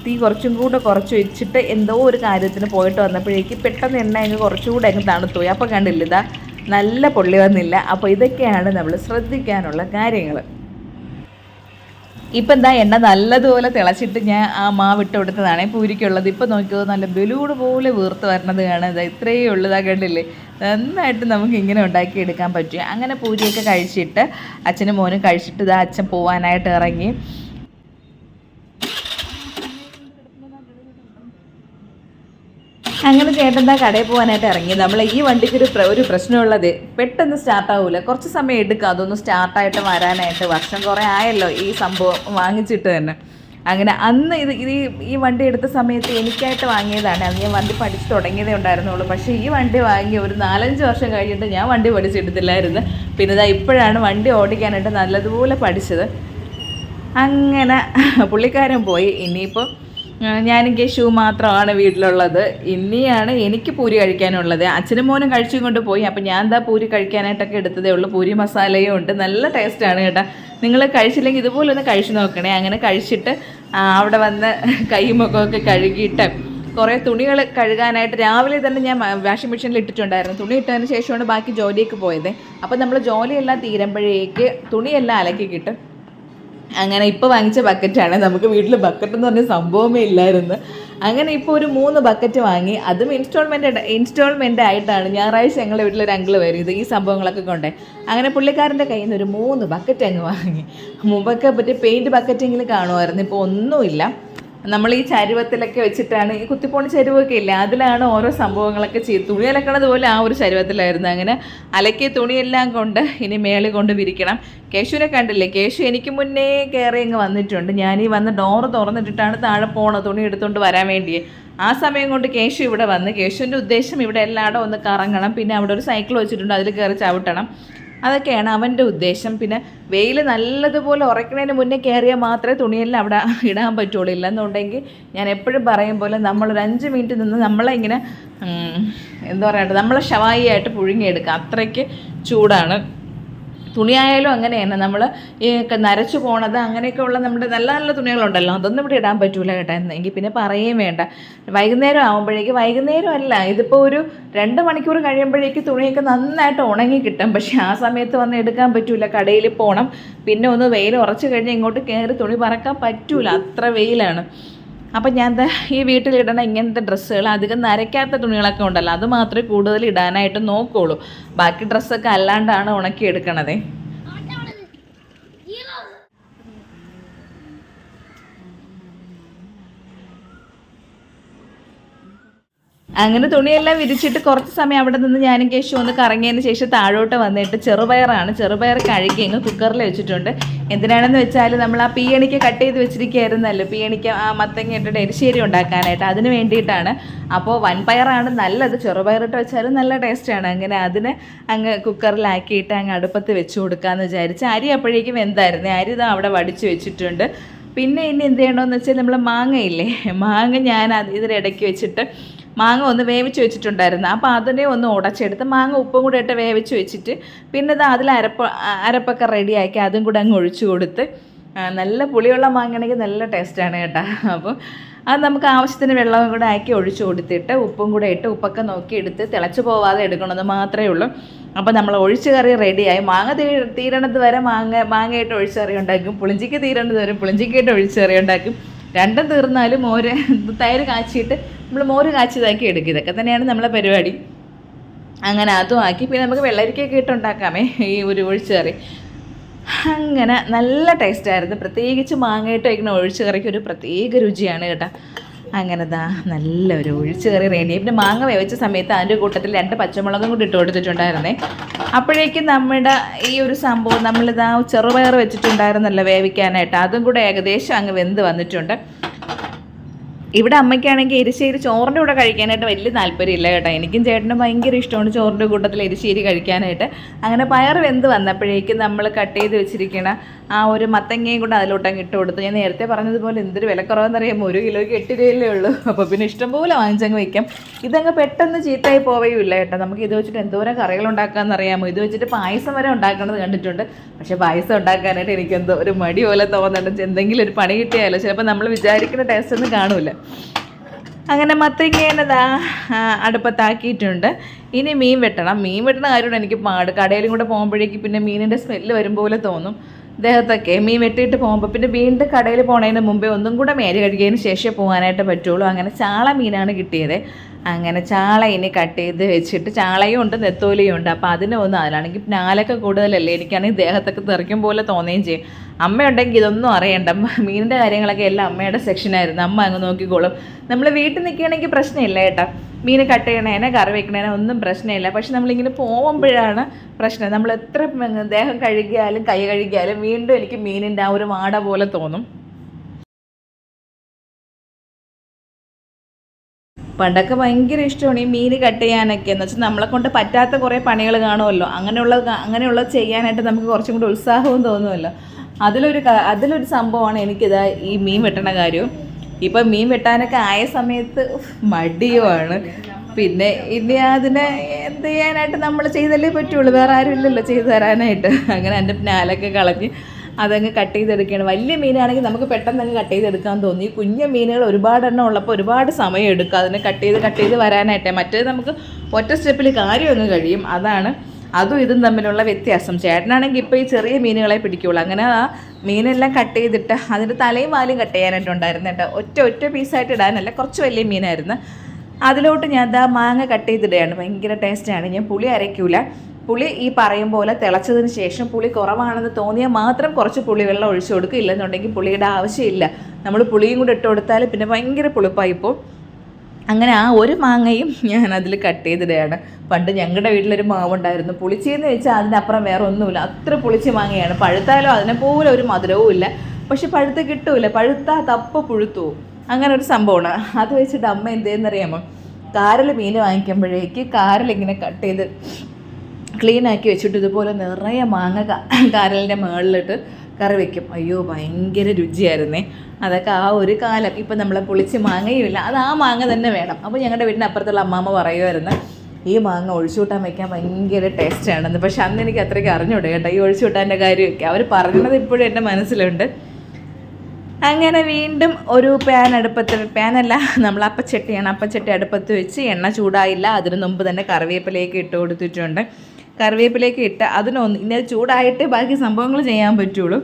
A: തീ കുറച്ചും കൂടെ കുറച്ച് വെച്ചിട്ട് എന്തോ ഒരു കാര്യത്തിന് പോയിട്ട് വന്നപ്പോഴേക്ക് പെട്ടെന്ന് എണ്ണ അങ്ങ് കുറച്ചുകൂടെ അങ്ങ് തണുത്തു പോയി അപ്പോൾ കണ്ടില്ല ഇതാ നല്ല പൊള്ളി വന്നില്ല. അപ്പോൾ ഇതൊക്കെയാണ് നമ്മൾ ശ്രദ്ധിക്കാനുള്ള കാര്യങ്ങൾ. ഇപ്പം എന്താ എണ്ണ നല്ലതുപോലെ തിളച്ചിട്ട് ഞാൻ ആ മാവിട്ട് കൊടുത്തതാണ്. പൂരിക്കുള്ളത് ഇപ്പം നോക്കിയത് നല്ല ബലൂണ് പോലെ വീർത്ത് വരണത് കാണാം. ഇതാ ഇത്രയേ ഉള്ളതാ കണ്ടില്ലേ നന്നായിട്ട് നമുക്ക് ഇങ്ങനെ ഉണ്ടാക്കിയെടുക്കാൻ പറ്റും. അങ്ങനെ പൂരിയൊക്കെ കഴിച്ചിട്ട് അച്ഛനും മോനും കഴിച്ചിട്ട് ഇതാ അച്ഛൻ പോവാനായിട്ട് ഇറങ്ങി. അങ്ങനെ ചേട്ടൻ ദാ കടയിൽ പോകാനായിട്ട് ഇറങ്ങി നമ്മൾ ഈ വണ്ടിക്ക് ഒരു ഒരു പ്രശ്നമുള്ളത് പെട്ടെന്ന് സ്റ്റാർട്ട് ആവൂല. കുറച്ച് സമയം എടുക്കുക അതൊന്ന് സ്റ്റാർട്ടായിട്ട് വരാനായിട്ട് വർഷം കുറേ ആയല്ലോ ഈ സംഭവം വാങ്ങിച്ചിട്ട് തന്നെ. അങ്ങനെ അന്ന് ഇത് ഇത് ഈ- വണ്ടി എടുത്ത സമയത്ത് എനിക്കായിട്ട് വാങ്ങിയതാണ്. അന്ന് ഞാൻ വണ്ടി പഠിച്ച് തുടങ്ങിയതേ ഉണ്ടായിരുന്നുള്ളൂ. പക്ഷേ ഈ വണ്ടി വാങ്ങി ഒരു നാലഞ്ച് വർഷം കഴിഞ്ഞിട്ട് ഞാൻ വണ്ടി പഠിച്ചെടുത്തില്ലായിരുന്നു പിന്നെ ഇതാ ഇപ്പോഴാണ് വണ്ടി ഓടിക്കാനായിട്ട് നല്ലതുപോലെ പഠിച്ചത്. അങ്ങനെ പുള്ളിക്കാരൻ പോയി. ഇനിയിപ്പോൾ ഞാനും കേശു മാത്രമാണ് വീട്ടിലുള്ളത്. ഇനിയാണ് എനിക്ക് പൂരി കഴിക്കാനുള്ളത്. അച്ഛനും മോനും കഴിച്ചും കൊണ്ട് പോയി. അപ്പം ഞാൻ എന്താ പൂരി കഴിക്കാനായിട്ടൊക്കെ എടുത്തതേ ഉള്ളൂ. പൂരി മസാലയും ഉണ്ട്. നല്ല ടേസ്റ്റാണ് കേട്ടോ. നിങ്ങൾ കഴിച്ചില്ലെങ്കിൽ ഇതുപോലെ ഒന്ന് കഴിച്ചു നോക്കണേ. അങ്ങനെ കഴിച്ചിട്ട് അവിടെ വന്ന് കൈയും മുഖമൊക്കെ കഴുകിയിട്ട് കുറേ തുണികൾ കഴുകാനായിട്ട് രാവിലെ തന്നെ ഞാൻ വാഷിംഗ് മെഷീനിൽ ഇട്ടിട്ടുണ്ടായിരുന്നു. തുണി ഇട്ടതിന് ശേഷമാണ് ബാക്കി ജോലിയൊക്കെ പോയത്. അപ്പം നമ്മൾ ജോലിയെല്ലാം തീരുമ്പോഴേക്ക് തുണിയെല്ലാം അലക്കി കിട്ടും. അങ്ങനെ ഇപ്പോൾ വാങ്ങിച്ച ബക്കറ്റാണ് നമുക്ക് വീട്ടിൽ ബക്കറ്റ് എന്ന് പറഞ്ഞ സംഭവമേ ഇല്ലായിരുന്നു. അങ്ങനെ ഇപ്പോൾ ഒരു മൂന്ന് ബക്കറ്റ് വാങ്ങി. അതും ഇൻസ്റ്റാൾമെന്റ് ഇൻസ്റ്റാൾമെന്റ് ആയിട്ടാണ്. ഞായറാഴ്ച ഞങ്ങളുടെ വീട്ടിലൊരു അങ്കിൾ വരും. ഇത് ഈ സംഭവങ്ങളൊക്കെ കൊണ്ടേ. അങ്ങനെ പുള്ളിക്കാരന്റെ കയ്യിൽ നിന്ന് ഒരു മൂന്ന് ബക്കറ്റ് അങ്ങ് വാങ്ങി. മുമ്പൊക്കെ പറ്റിയ പെയിന്റ് ബക്കറ്റെങ്കിലും കാണുമായിരുന്നു. ഇപ്പോൾ ഒന്നുമില്ല. നമ്മൾ ഈ ചരുവത്തിലൊക്കെ വെച്ചിട്ടാണ് ഈ കുത്തിപ്പോണ ചരുവൊക്കെ ഇല്ല? അതിലാണ് ഓരോ സംഭവങ്ങളൊക്കെ ചെയ്ത് തുണി അലക്കണത് പോലെ ആ ഒരു ചരുവത്തിലായിരുന്നു. അങ്ങനെ അലക്കിയ തുണിയെല്ലാം കൊണ്ട് ഇനി മേളിൽ കൊണ്ട് വിരിക്കണം. കേശുവിനെ കണ്ടില്ലേ? കേശു എനിക്ക് മുന്നേ കയറി അങ്ങ് വന്നിട്ടുണ്ട്. ഞാൻ ഈ വന്ന് ഡോറ് തുറന്നിട്ടിട്ടാണ് താഴെ പോണത് തുണി എടുത്തുകൊണ്ട് വരാൻ വേണ്ടി ആ സമയം കൊണ്ട് കേശു ഇവിടെ വന്ന് കേശുവിന്റെ ഉദ്ദേശം ഇവിടെ എല്ലായിടും ഒന്ന് കറങ്ങണം. പിന്നെ അവിടെ ഒരു സൈക്കിൾ വെച്ചിട്ടുണ്ട് അതിൽ കയറി ചവിട്ടണം. അതൊക്കെയാണ് അവന്റെ ഉദ്ദേശം. പിന്നെ വെയിൽ നല്ലതുപോലെ ഉറക്കണതിന് മുന്നേ കയറിയാൽ മാത്രമേ തുണിയെല്ലാം അവിടെ ഇടാൻ പറ്റുള്ളൂ. ഇല്ലെന്നുണ്ടെങ്കിൽ ഞാൻ എപ്പോഴും പറയും പോലെ നമ്മളൊരു അഞ്ച് മിനിറ്റ് നിന്ന് നമ്മളെ ഇങ്ങനെ എന്താ പറയട്ടെ നമ്മളെ ഷവായി ആയിട്ട് പുഴുങ്ങിയെടുക്കുക. അത്രയ്ക്ക് ചൂടാണ്. തുണിയായാലും അങ്ങനെയാണ്. നമ്മൾ ഈ നരച്ചു പോണത് അങ്ങനെയൊക്കെയുള്ള നമ്മുടെ നല്ല നല്ല തുണികളുണ്ടല്ലോ. അതൊന്നും ഇവിടെ ഇടാൻ പറ്റൂല കേട്ടോ. എങ്കിൽ പിന്നെ പറയുകയും വേണ്ട. വൈകുന്നേരം ആകുമ്പോഴേക്ക് വൈകുന്നേരം അല്ല ഇതിപ്പോൾ ഒരു രണ്ട് മണിക്കൂർ കഴിയുമ്പോഴേക്ക് തുണിയൊക്കെ നന്നായിട്ട് ഉണങ്ങി കിട്ടും. പക്ഷേ ആ സമയത്ത് വന്ന് എടുക്കാൻ പറ്റൂല. കടയിൽ പോകണം പിന്നെ ഒന്ന് വെയിൽ ഉറച്ചു കഴിഞ്ഞാൽ ഇങ്ങോട്ട് കയറി തുണി പറക്കാൻ പറ്റൂല. അത്ര വെയിലാണ്. അപ്പം ഞാൻ ഈ വീട്ടിലിടണ ഇങ്ങനത്തെ ഡ്രസ്സുകൾ അധികം നരയ്ക്കാത്ത തുണികളൊക്കെ ഉണ്ടല്ലോ അത് മാത്രമേ കൂടുതൽ ഇടാനായിട്ട് നോക്കുകയുള്ളൂ ബാക്കി ഡ്രസ്സൊക്കെ അല്ലാണ്ടാണ് ഉണക്കിയെടുക്കണതേ. അങ്ങനെ തുണിയെല്ലാം വിരിച്ചിട്ട് കുറച്ച് സമയം അവിടെ നിന്ന് ഞാനും കേശു ഒന്ന് കറങ്ങിയതിന് ശേഷം താഴോട്ട് വന്നിട്ട് ചെറുപയറാണ്. ചെറുപയർ കഴുകി അങ്ങ് കുക്കറിൽ വെച്ചിട്ടുണ്ട്. എന്തിനാണെന്ന് വെച്ചാൽ നമ്മൾ ആ പീയണിക്ക് കട്ട് ചെയ്ത് വെച്ചിരിക്കുകയായിരുന്നല്ലോ. പീയണിക്ക് ആ മത്തങ്ങ ഇട്ടിട്ട് എരിശ്ശേരി ഉണ്ടാക്കാനായിട്ട്. അതിന് വേണ്ടിയിട്ടാണ്. അപ്പോൾ വൻപയറാണ് നല്ലത്. ചെറുപയറിട്ട് വെച്ചാലും നല്ല ടേസ്റ്റാണ് അങ്ങനെ അതിന് അങ്ങ് കുക്കറിലാക്കിയിട്ട് അങ്ങ് അടുപ്പത്ത് വെച്ച് കൊടുക്കാമെന്ന് വിചാരിച്ച് അരി അപ്പോഴേക്കും എന്തായിരുന്നു അരി ഇതാ അവിടെ വടിച്ച് വെച്ചിട്ടുണ്ട്. പിന്നെ ഇനി എന്ത് ചെയ്യണമെന്ന് വെച്ചാൽ നമ്മൾ മാങ്ങയില്ലേ? മാങ്ങ ഞാൻ ഇതിനിടയ്ക്ക് വെച്ചിട്ട് മാങ്ങ ഒന്ന് വേവിച്ച് വെച്ചിട്ടുണ്ടായിരുന്നു. അപ്പോൾ അതിനെ ഒന്ന് ഉടച്ചെടുത്ത് മാങ്ങ ഉപ്പും കൂടെ ഇട്ട് വേവിച്ച് വെച്ചിട്ട് പിന്നെ ഇത് അതിൽ അരപ്പ അരപ്പൊക്കെ റെഡിയാക്കി അതും കൂടെ അങ്ങ് ഒഴിച്ചു കൊടുത്ത് നല്ല പുളിയുള്ള മാങ്ങയാണെങ്കിൽ നല്ല ടേസ്റ്റാണ് കേട്ടോ. അപ്പോൾ അത് നമുക്ക് ആവശ്യത്തിന് വെള്ളവും കൂടെ ആക്കി ഒഴിച്ചു കൊടുത്തിട്ട് ഉപ്പും കൂടെ ഇട്ട് ഉപ്പൊക്കെ നോക്കി എടുത്ത് തിളച്ചു പോവാതെ എടുക്കണമെന്ന് മാത്രമേ ഉള്ളൂ. അപ്പോൾ നമ്മൾ ഒഴിച്ച് കറി റെഡിയായി മാങ്ങ തീ തീരണത് വരെ മാങ്ങ മാങ്ങയിട്ട് ഒഴിച്ച് കറി ഉണ്ടാക്കും. പുളിഞ്ചിക്ക് തീരണത് വരെ പുളിഞ്ചിക്കായിട്ട് ഒഴിച്ച് കറി ഉണ്ടാക്കും. രണ്ടും തീർന്നാലും മോര് തൈര് കാച്ചിയിട്ട് നമ്മൾ മോര് കാച്ചിയതാക്കി എടുക്കുക ഇതൊക്കെ തന്നെയാണ് നമ്മളെ പരിപാടി. അങ്ങനെ അതും ആക്കി. പിന്നെ നമുക്ക് വെള്ളരിക്കൊക്കെ ഇട്ടുണ്ടാക്കാമേ ഈ ഒരു ഒഴിച്ച് കറി അങ്ങനെ നല്ല ടേസ്റ്റായിരുന്നു പ്രത്യേകിച്ച് മാങ്ങയിട്ട് വയ്ക്കുന്ന ഒഴിച്ച് കറിക്ക് ഒരു പ്രത്യേക രുചിയാണ് കേട്ടോ. അങ്ങനെ ദാ നല്ലൊരു ഒഴിച്ചു കയറി റെഡിയായി പിന്നെ മാങ്ങ വേവിച്ച സമയത്ത് അതിന്റെ കൂട്ടത്തിൽ രണ്ട് പച്ചമുളകും കൂടി ഇട്ട് കൊടുത്തിട്ടുണ്ടായിരുന്നേ. അപ്പോഴേക്കും നമ്മുടെ ഈ ഒരു സംഭവം നമ്മളിതാ ചെറുപയർ വെച്ചിട്ടുണ്ടായിരുന്നല്ലോ വേവിക്കാനായിട്ട്. അതും കൂടെ ഏകദേശം അങ്ങ് വെന്ത് വന്നിട്ടുണ്ട്. ഇവിടെ അമ്മയ്ക്കാണെങ്കിൽ എരിശ്ശേരി ചോറിന്റെ കൂടെ കഴിക്കാനായിട്ട് വലിയ താല്പര്യമില്ല കേട്ടോ. എനിക്കും ചേട്ടന് ഭയങ്കര ഇഷ്ടമാണ് ചോറിന്റെ കൂട്ടത്തിൽ എരിശ്ശേരി കഴിക്കാനായിട്ട്. അങ്ങനെ പയർ വെന്ത് വന്നപ്പോഴേക്കും നമ്മൾ കട്ട് ചെയ്ത് വെച്ചിരിക്കണ ആ ഒരു മത്തങ്ങയും കൂടെ അതിലോട്ടങ്ങ് ഇട്ട് കൊടുത്ത്. ഞാൻ നേരത്തെ പറഞ്ഞതുപോലെ എന്തൊരു വിലക്കുറവെന്നറിയാമോ? ഒരു കിലോയ്ക്ക് എട്ട് രൂപയല്ലേ ഉള്ളൂ. അപ്പോൾ പിന്നെ ഇഷ്ടംപോലെ വാങ്ങിച്ചങ്ങ് വയ്ക്കാം ഇതങ്ങ് പെട്ടെന്ന് ചീത്തായി പോവുകയില്ല കേട്ടോ. നമുക്ക് ഇത് വെച്ചിട്ട് എന്തോരം കറികൾ ഉണ്ടാക്കാമെന്ന് അറിയാമോ ഇത് വെച്ചിട്ട് പായസം വരെ ഉണ്ടാക്കുന്നത് കണ്ടിട്ടുണ്ട്. പക്ഷേ പായസം ഉണ്ടാക്കാനായിട്ട് എനിക്കെന്തോ ഒരു മടി പോലെ തോന്നുന്നുണ്ട് എന്തെങ്കിലും ഒരു പണി കിട്ടിയാലോ? ചിലപ്പോൾ നമ്മൾ വിചാരിക്കുന്ന ടേസ്റ്റ് ഒന്നും കാണൂല. അങ്ങനെ മത്തങ്ങേനതാ അടുപ്പത്താക്കിയിട്ടുണ്ട്. ഇനി മീൻ വെട്ടണം. മീൻ വെട്ടണ കാര്യമാണ് എനിക്ക് പാട്. കടയിലും കൂടെ പോകുമ്പോഴേക്ക് പിന്നെ മീനിന്റെ സ്മെല്ല് വരും പോലെ തോന്നും. ദേഹത്തൊക്കെ മീൻ വെട്ടിയിട്ട് പോകുമ്പോൾ പിന്നെ വീണ്ടും കടയിൽ പോണതിന് മുമ്പേ ഒന്നും കൂടെ മേരി കഴുകിയതിന് ശേഷമേ പോകാനായിട്ട് പറ്റുള്ളൂ. അങ്ങനെ ചാള മീനാണ് കിട്ടിയത്. അങ്ങനെ ചാള ഇനി കട്ട് ചെയ്ത് വെച്ചിട്ട് ചാളയും ഉണ്ട് നെത്തോലിയും ഉണ്ട്. അപ്പോൾ അതിനെ ഒന്ന് അതിലാണെങ്കിൽ നാലൊക്കെ കൂടുതലല്ലേ? എനിക്കാണെങ്കിൽ ദേഹത്തൊക്കെ തെറിക്കും പോലെ തോന്നുകയും ചെയ്യും. അമ്മയുണ്ടെങ്കിൽ ഇതൊന്നും അറിയണ്ട. മീനിന്റെ കാര്യങ്ങളൊക്കെ എല്ലാം അമ്മയുടെ സെക്ഷനായിരുന്നു അമ്മ അങ്ങ് നോക്കിക്കോളും. നമ്മൾ വീട്ടിൽ നിൽക്കുകയാണെങ്കിൽ പ്രശ്നമില്ല കേട്ടോ. മീൻ കട്ട് ചെയ്യണേനെ കറി വെക്കണേനെ ഒന്നും പ്രശ്നമില്ല. പക്ഷെ നമ്മളിങ്ങനെ പോകുമ്പോഴാണ് പ്രശ്നം. നമ്മൾ എത്ര ദേഹം കഴുകിയാലും കൈ കഴുകിയാലും വീണ്ടും എനിക്ക് മീനിന്റെ ആ ഒരു വാട പോലെ തോന്നും. പണ്ടൊക്കെ ഭയങ്കര ഇഷ്ടമാണ് ഈ മീൻ കട്ട് ചെയ്യാനൊക്കെ എന്ന് വെച്ചാൽ നമ്മളെ കൊണ്ട് പറ്റാത്ത കുറേ പണികൾ കാണുമല്ലോ. അങ്ങനെയുള്ള അങ്ങനെയുള്ളത് ചെയ്യാനായിട്ട് നമുക്ക് കുറച്ചും കൂടി ഉത്സാഹവും തോന്നുമല്ലോ. അതിലൊരു അതിലൊരു സംഭവമാണ് എനിക്കിതാ ഈ മീൻ വെട്ടണ കാര്യവും ഇപ്പം മീൻ വെട്ടാനൊക്കെ ആയ സമയത്ത് മടിയുമാണ് പിന്നെ ഇനി അതിനെ എന്ത് ചെയ്യാനായിട്ട് നമ്മൾ ചെയ്തല്ലേ പറ്റുള്ളൂ? വേറെ ആരും ഇല്ലല്ലോ ചെയ്തു തരാനായിട്ട്. അങ്ങനെ എന്റെ നാലൊക്കെ കളഞ്ഞ് അതങ്ങ് കട്ട് ചെയ്തെടുക്കുകയാണ്. വലിയ മീനാണെങ്കിൽ നമുക്ക് പെട്ടെന്ന് അങ്ങ് കട്ട് ചെയ്തെടുക്കാൻ തോന്നി. കുഞ്ഞ ഒരുപാട് ഒരുപാടെണ്ണം ഉള്ളപ്പോൾ ഒരുപാട് സമയം എടുക്കും. അതിനെ കട്ട് ചെയ്ത് കട്ട് ചെയ്ത് വരാനായിട്ടേ. മറ്റേത് നമുക്ക് ഒറ്റ സ്റ്റെപ്പിൽ കാര്യം അങ്ങ് കഴിയും. അതാണ് അതും ഇതും തമ്മിലുള്ള വ്യത്യാസം. ചേട്ടനാണെങ്കിൽ ഇപ്പോൾ ഈ ചെറിയ മീനുകളെ പിടിക്കുകയുള്ളൂ അങ്ങനെ ആ മീനെല്ലാം കട്ട് ചെയ്തിട്ട് അതിന്റെ തലയും വാലും കട്ട് ചെയ്യാനായിട്ടുണ്ടായിരുന്നു കേട്ടോ. ഒറ്റ ഒറ്റ പീസായിട്ട് ഇടാനല്ല കുറച്ച് വലിയ മീനായിരുന്നു. അതിലോട്ട് ഞാൻ ദാ മാങ്ങ കട്ട് ചെയ്തിടുകയാണ്. ഭയങ്കര ടേസ്റ്റാണ് ഞാൻ പുളി അരയ്ക്കൂല. പുളി ഈ പറയും പോലെ തിളച്ചതിന് ശേഷം പുളി കുറവാണെന്ന് തോന്നിയാൽ മാത്രം കുറച്ച് പുളി വെള്ളം ഒഴിച്ചു കൊടുക്കുക. ഇല്ലെന്നുണ്ടെങ്കിൽ പുളിയുടെ ആവശ്യമില്ല. നമ്മൾ പുളിയും കൂടെ ഇട്ട് കൊടുത്താൽ പിന്നെ ഭയങ്കര പുളിപ്പായിപ്പോൾ അങ്ങനെ ആ ഒരു മാങ്ങയും ഞാൻ അതിൽ കട്ട് ചെയ്തിടുകയാണ്. പണ്ട് ഞങ്ങളുടെ വീട്ടിലൊരു മാവുണ്ടായിരുന്നു. പുളിച്ചെന്ന് വെച്ചാൽ അതിനപ്പുറം വേറെ ഒന്നുമില്ല. അത്ര പുളിച്ച മാങ്ങയാണ്. പഴുത്താലോ അതിനെ പോലെ ഒരു മധുരവും ഇല്ല. പക്ഷെ പഴുത്ത് കിട്ടൂല. പഴുത്താ തപ്പ് പുഴുത്തു അങ്ങനെ ഒരു സംഭവമാണ്. അത് വെച്ചിട്ട് അമ്മ എന്തേന്നറിയാമോ കാരൽ മീൻ വാങ്ങിക്കുമ്പോഴേക്ക് കാരൽ ഇങ്ങനെ കട്ട് ചെയ്ത് ക്ലീൻ ആക്കി വെച്ചിട്ട് ഇതുപോലെ നിറയെ മാങ്ങ കാരലിന്റെ മുകളിലിട്ട് കറി വെക്കും. അയ്യോ ഭയങ്കര രുചിയായിരുന്നേ. അതൊക്കെ ആ ഒരു കാലം. ഇപ്പം നമ്മളെ പൊളിച്ച് മാങ്ങയുമില്ല അത് ആ മാങ്ങ തന്നെ വേണം. അപ്പോൾ ഞങ്ങളുടെ വീടിന്റെ അപ്പുറത്തുള്ള അമ്മാമ്മ പറയുമായിരുന്നു ഈ മാങ്ങ ഒഴിച്ചുകൂട്ടാൻ വയ്ക്കാൻ ഭയങ്കര ടേസ്റ്റാണെന്ന് പക്ഷെ അന്ന് എനിക്ക് അത്രയ്ക്ക് അറിഞ്ഞൂടെ കേട്ടോ ഈ ഒഴിച്ചുകൂട്ടാന്റെ കാര്യമൊക്കെ. അവർ പറഞ്ഞത് ഇപ്പോഴും എന്റെ മനസ്സിലുണ്ട്. അങ്ങനെ വീണ്ടും ഒരു പാൻ അടുപ്പത്ത് പാനല്ല നമ്മൾ അപ്പച്ചട്ടിയാണ്. അപ്പച്ചട്ടി അടുപ്പത്ത് വെച്ച് എണ്ണ ചൂടായില്ല. അതിന് മുമ്പ് തന്നെ കറിവേപ്പിലേക്ക് ഇട്ട് കൊടുത്തിട്ടുണ്ട്. കറിവേപ്പിലേക്ക് ഇട്ട് അതിനൊന്ന് ഇനി അത് ചൂടായിട്ട് ബാക്കി സംഭവങ്ങൾ ചെയ്യാൻ പറ്റുള്ളൂ.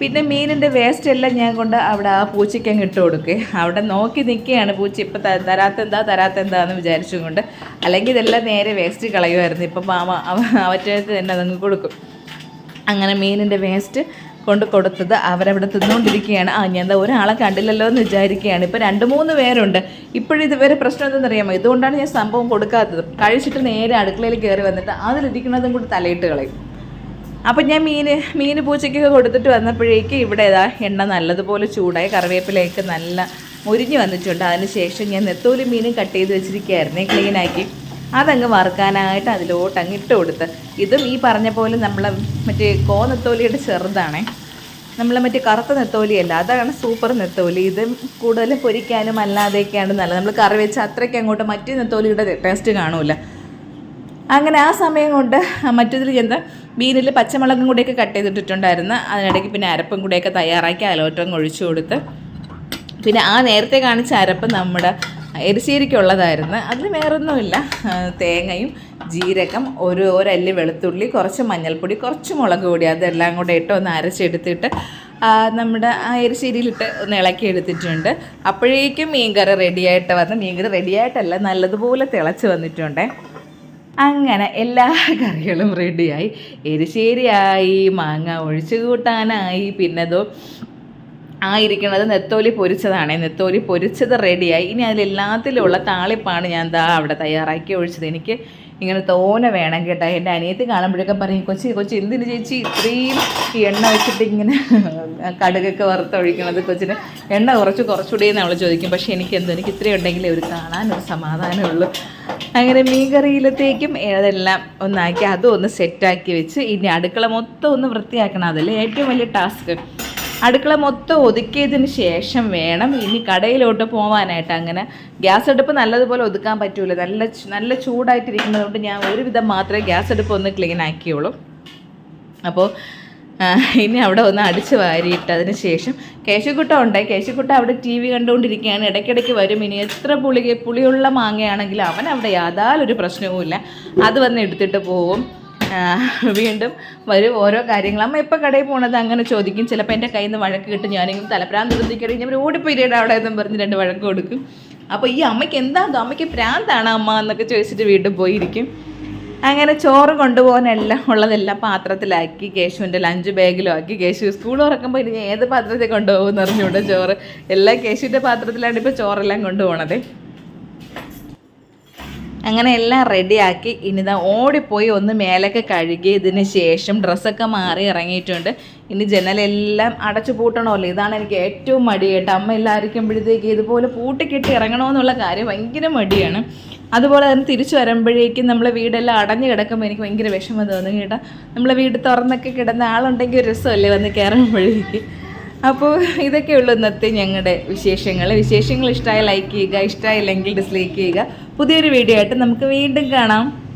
A: പിന്നെ മീനിന്റെ വേസ്റ്റ് എല്ലാം ഞാൻ കൊണ്ട് അവിടെ ആ പൂച്ചയ്ക്ക് അങ്ങ് ഇട്ട് കൊടുക്കുക അവിടെ നോക്കി നിൽക്കുകയാണ് പൂച്ച. ഇപ്പം തരാത്തെന്താ തരാത്തെന്താന്ന് വിചാരിച്ചുകൊണ്ട് അല്ലെങ്കിൽ ഇതെല്ലാം നേരെ വേസ്റ്റ് കളയുമായിരുന്നു. ഇപ്പം മാമ അവറ്റത്ത് തന്നെ അതങ്ങ് കൊടുക്കും. അങ്ങനെ മീനിന്റെ വേസ്റ്റ് കൊണ്ട് കൊടുത്തത് അവരവിടെ തിന്നുകൊണ്ടിരിക്കുകയാണ്. ആ ഞാൻ ഒരാളെ കണ്ടില്ലല്ലോ എന്ന് വിചാരിക്കുകയാണ്. ഇപ്പോൾ രണ്ട് മൂന്ന് പേരുണ്ട്. ഇപ്പോഴും ഇതുവരെ പ്രശ്നം എന്തെന്നറിയാമോ ഇതുകൊണ്ടാണ് ഞാൻ സംഭവം കൊടുക്കാത്തത്. കഴിച്ചിട്ട് നേരെ അടുക്കളയിൽ കയറി വന്നിട്ട് അതിലിരിക്കുന്നതും കൂടി തലയിട്ട് കളയും. അപ്പം ഞാൻ മീൻ മീൻ പൂച്ചയ്ക്കൊക്കെ കൊടുത്തിട്ട് വന്നപ്പോഴേക്ക് ഇവിടെ ഏതാ എണ്ണ നല്ലതുപോലെ ചൂടായി കറിവേപ്പിലേക്ക് നല്ല മുരിഞ്ഞ് വന്നിട്ടുണ്ട്. അതിന് ശേഷം ഞാൻ നെത്തോലി മീനും കട്ട് ചെയ്ത് വെച്ചിരിക്കുകയായിരുന്നേ ക്ലീനാക്കി അതങ്ങ് വറുക്കാനായിട്ട് അതിലോട്ട് അങ്ങ് ഇട്ട് കൊടുത്ത്. ഇതും ഈ പറഞ്ഞ പോലെ നമ്മൾ മറ്റേ കോ നെത്തോലിയുടെ ചെറുതാണേ. നമ്മളെ മറ്റേ കറുത്ത നെത്തോലിയല്ല അതാണ് സൂപ്പർ നെത്തോലി. ഇത് കൂടുതലും പൊരിക്കാനും അല്ലാതെയൊക്കെയാണ് നല്ലത്. നമ്മൾ കറി വെച്ച് അത്രയ്ക്ക് അങ്ങോട്ട് മറ്റേ നെത്തോലിയുടെ ടേസ്റ്റ് കാണൂല. അങ്ങനെ ആ സമയം കൊണ്ട് മറ്റതിൽ ചെന്ന് മീനിൽ പച്ചമുളകും കൂടെയൊക്കെ കട്ട് ചെയ്തിട്ടുണ്ടായിരുന്നു അതിനിടയ്ക്ക് പിന്നെ അരപ്പും കൂടെയൊക്കെ തയ്യാറാക്കി അലോട്ടം ഒഴിച്ചു കൊടുത്ത്. പിന്നെ ആ നേരത്തെ കാണിച്ച അരപ്പ് നമ്മുടെ എരിശ്ശേരിക്കുള്ളതായിരുന്നു. അതിൽ വേറൊന്നുമില്ല. തേങ്ങയും ജീരകം ഒരു ഒരല്ലി വെളുത്തുള്ളി കുറച്ച് മഞ്ഞൾപ്പൊടി കുറച്ച് മുളക് പൊടി അതെല്ലാം കൂടെ ഇട്ട് ഒന്ന് അരച്ചെടുത്തിട്ട് നമ്മുടെ ആ എരിശ്ശേരിയിലിട്ട് ഒന്ന് ഇളക്കി എടുത്തിട്ടുണ്ട്. അപ്പോഴേക്കും മീൻകറി റെഡിയായിട്ട് വന്ന് മീൻകറി റെഡിയായിട്ടല്ല നല്ലതുപോലെ തിളച്ച് വന്നിട്ടുണ്ട്. അങ്ങനെ എല്ലാ കറികളും റെഡിയായി. എരിശ്ശേരിയായി മാങ്ങ ഒഴിച്ചു കൂട്ടാനായി പിന്നതോ ആ ഇരിക്കുന്നത് നെത്തോലി പൊരിച്ചതാണ്. നെത്തോലി പൊരിച്ചത് റെഡിയായി ഇനി അതിലെല്ലാത്തിലുള്ള താളിപ്പാണ് ഞാൻ ദാ അവിടെ തയ്യാറാക്കി ഒഴിച്ചത്. എനിക്ക് ഇങ്ങനെ തോന വേണം കേട്ടോ. എന്റെ അനിയത്തി കാണുമ്പോഴൊക്കെ പറയും കൊച്ചി കൊച്ചി എന്തിന് ചേച്ചി ഇത്രയും ഈ എണ്ണ വെച്ചിട്ട് ഇങ്ങനെ കടുകൊക്കെ വറുത്തൊഴിക്കണത് കൊച്ചിന്? എണ്ണ കുറച്ച് കുറച്ചുകൂടി എന്ന് അവൾ ചോദിക്കും. പക്ഷേ എനിക്ക് എന്തോ എനിക്ക് ഇത്രയും ഉണ്ടെങ്കിലേ ഒരു കാണാനൊരു സമാധാനമുള്ളൂ അങ്ങനെ മീൻകറിയിലത്തേക്കും അതെല്ലാം ഒന്നാക്കി അതും ഒന്ന് സെറ്റാക്കി വെച്ച്. ഇനി അടുക്കള മൊത്തം ഒന്ന് വൃത്തിയാക്കണം. അതല്ലേ ഏറ്റവും വലിയ ടാസ്ക് അടുക്കള മൊത്തം ഒതുക്കിയതിന് ശേഷം വേണം ഇനി കടയിലോട്ട് പോകാനായിട്ട് അങ്ങനെ ഗ്യാസ് അടുപ്പ് നല്ലതുപോലെ ഒതുക്കാൻ പറ്റൂല. നല്ല നല്ല ചൂടായിട്ടിരിക്കുന്നത് കൊണ്ട് ഞാൻ ഒരുവിധം മാത്രമേ ഗ്യാസ് അടുപ്പ് ഒന്ന് ക്ലീൻ ആക്കിയുള്ളൂ. അപ്പോൾ ഇനി അവിടെ ഒന്ന് അടിച്ച് വാരിയിട്ട് അതിന് ശേഷം കേശുക്കുട്ട ഉണ്ട്. കേശുക്കുട്ട അവിടെ ടി വി കണ്ടുകൊണ്ടിരിക്കുകയാണ്. ഇടയ്ക്കിടയ്ക്ക് വരും. ഇനി എത്ര പുളി പുളിയുള്ള മാങ്ങയാണെങ്കിലും അവൻ അവിടെ യാതൊരു പ്രശ്നവുമില്ല. അത് വന്ന് എടുത്തിട്ട് പോവും. വീണ്ടും വരും ഓരോ കാര്യങ്ങൾ. അമ്മ എപ്പോൾ കടയിൽ പോകണത് അങ്ങനെ ചോദിക്കും. ചിലപ്പോൾ എന്റെ കയ്യിൽ നിന്ന് വഴക്ക് കിട്ടും. ഞാനിങ്ങനെ തലപ്രാന്ത് നിർത്തിക്കടി ഞാൻ പീരീഡ് അവിടെ എന്നും പറഞ്ഞ് രണ്ട് വഴക്ക് കൊടുക്കും. അപ്പോൾ ഈ അമ്മയ്ക്ക് എന്താ അമ്മയ്ക്ക് പ്രാന്താണ് അമ്മ എന്നൊക്കെ ചോദിച്ചിട്ട് വീണ്ടും പോയിരിക്കും. അങ്ങനെ ചോറ് കൊണ്ടുപോകാനെല്ലാം ഉള്ളതെല്ലാം പാത്രത്തിലാക്കി കേശുവിന്റെ ലഞ്ച് ബാഗിലും ആക്കി. കേശു സ്കൂൾ തുറക്കുമ്പോൾ ഇനി ഏത് പാത്രത്തിൽ കൊണ്ടുപോകുമെന്ന് അറിഞ്ഞുകൊണ്ട് ചോറ്. എല്ലാം കേശുവിന്റെ പാത്രത്തിലാണ് ഇപ്പോൾ ചോറെല്ലാം കൊണ്ടുപോകണത് അങ്ങനെ എല്ലാം റെഡിയാക്കി ഇനിതാ ഓടിപ്പോയി ഒന്ന് മേലൊക്കെ കഴുകി ഇതിന് ശേഷം ഡ്രസ്സൊക്കെ മാറി ഇറങ്ങിയിട്ടുണ്ട്. ഇനി ജനലെല്ലാം അടച്ചു പൂട്ടണമല്ലോ. ഇതാണ് എനിക്ക് ഏറ്റവും മടി കേട്ടോ അമ്മ ഇല്ലായിരിക്കുമ്പോഴത്തേക്ക് ഇതുപോലെ പൂട്ടിക്കെട്ടി ഇറങ്ങണമെന്നുള്ള കാര്യം ഭയങ്കര മടിയാണ്. അതുപോലെ തന്നെ തിരിച്ചു വരുമ്പോഴേക്കും നമ്മളെ വീടെല്ലാം അടഞ്ഞു കിടക്കുമ്പോൾ എനിക്ക് ഭയങ്കര വിഷമം തോന്നും. കേട്ടോ നമ്മളെ വീട് തുറന്നൊക്കെ കിടന്ന ആളുണ്ടെങ്കിൽ ഒരു രസമല്ലേ വന്ന് കയറുമ്പോഴേക്ക് അപ്പോൾ ഇതൊക്കെയുള്ളൂ ഇന്നത്തെ ഞങ്ങളുടെ വിശേഷങ്ങൾ വിശേഷങ്ങൾ ഇഷ്ടമായ ലൈക്ക് ചെയ്യുക ഇഷ്ടമായില്ലെങ്കിൽ ഡിസ്ലൈക്ക് ചെയ്യുക. പുതിയൊരു വീഡിയോ ആയിട്ട് നമുക്ക് വീണ്ടും കാണാം.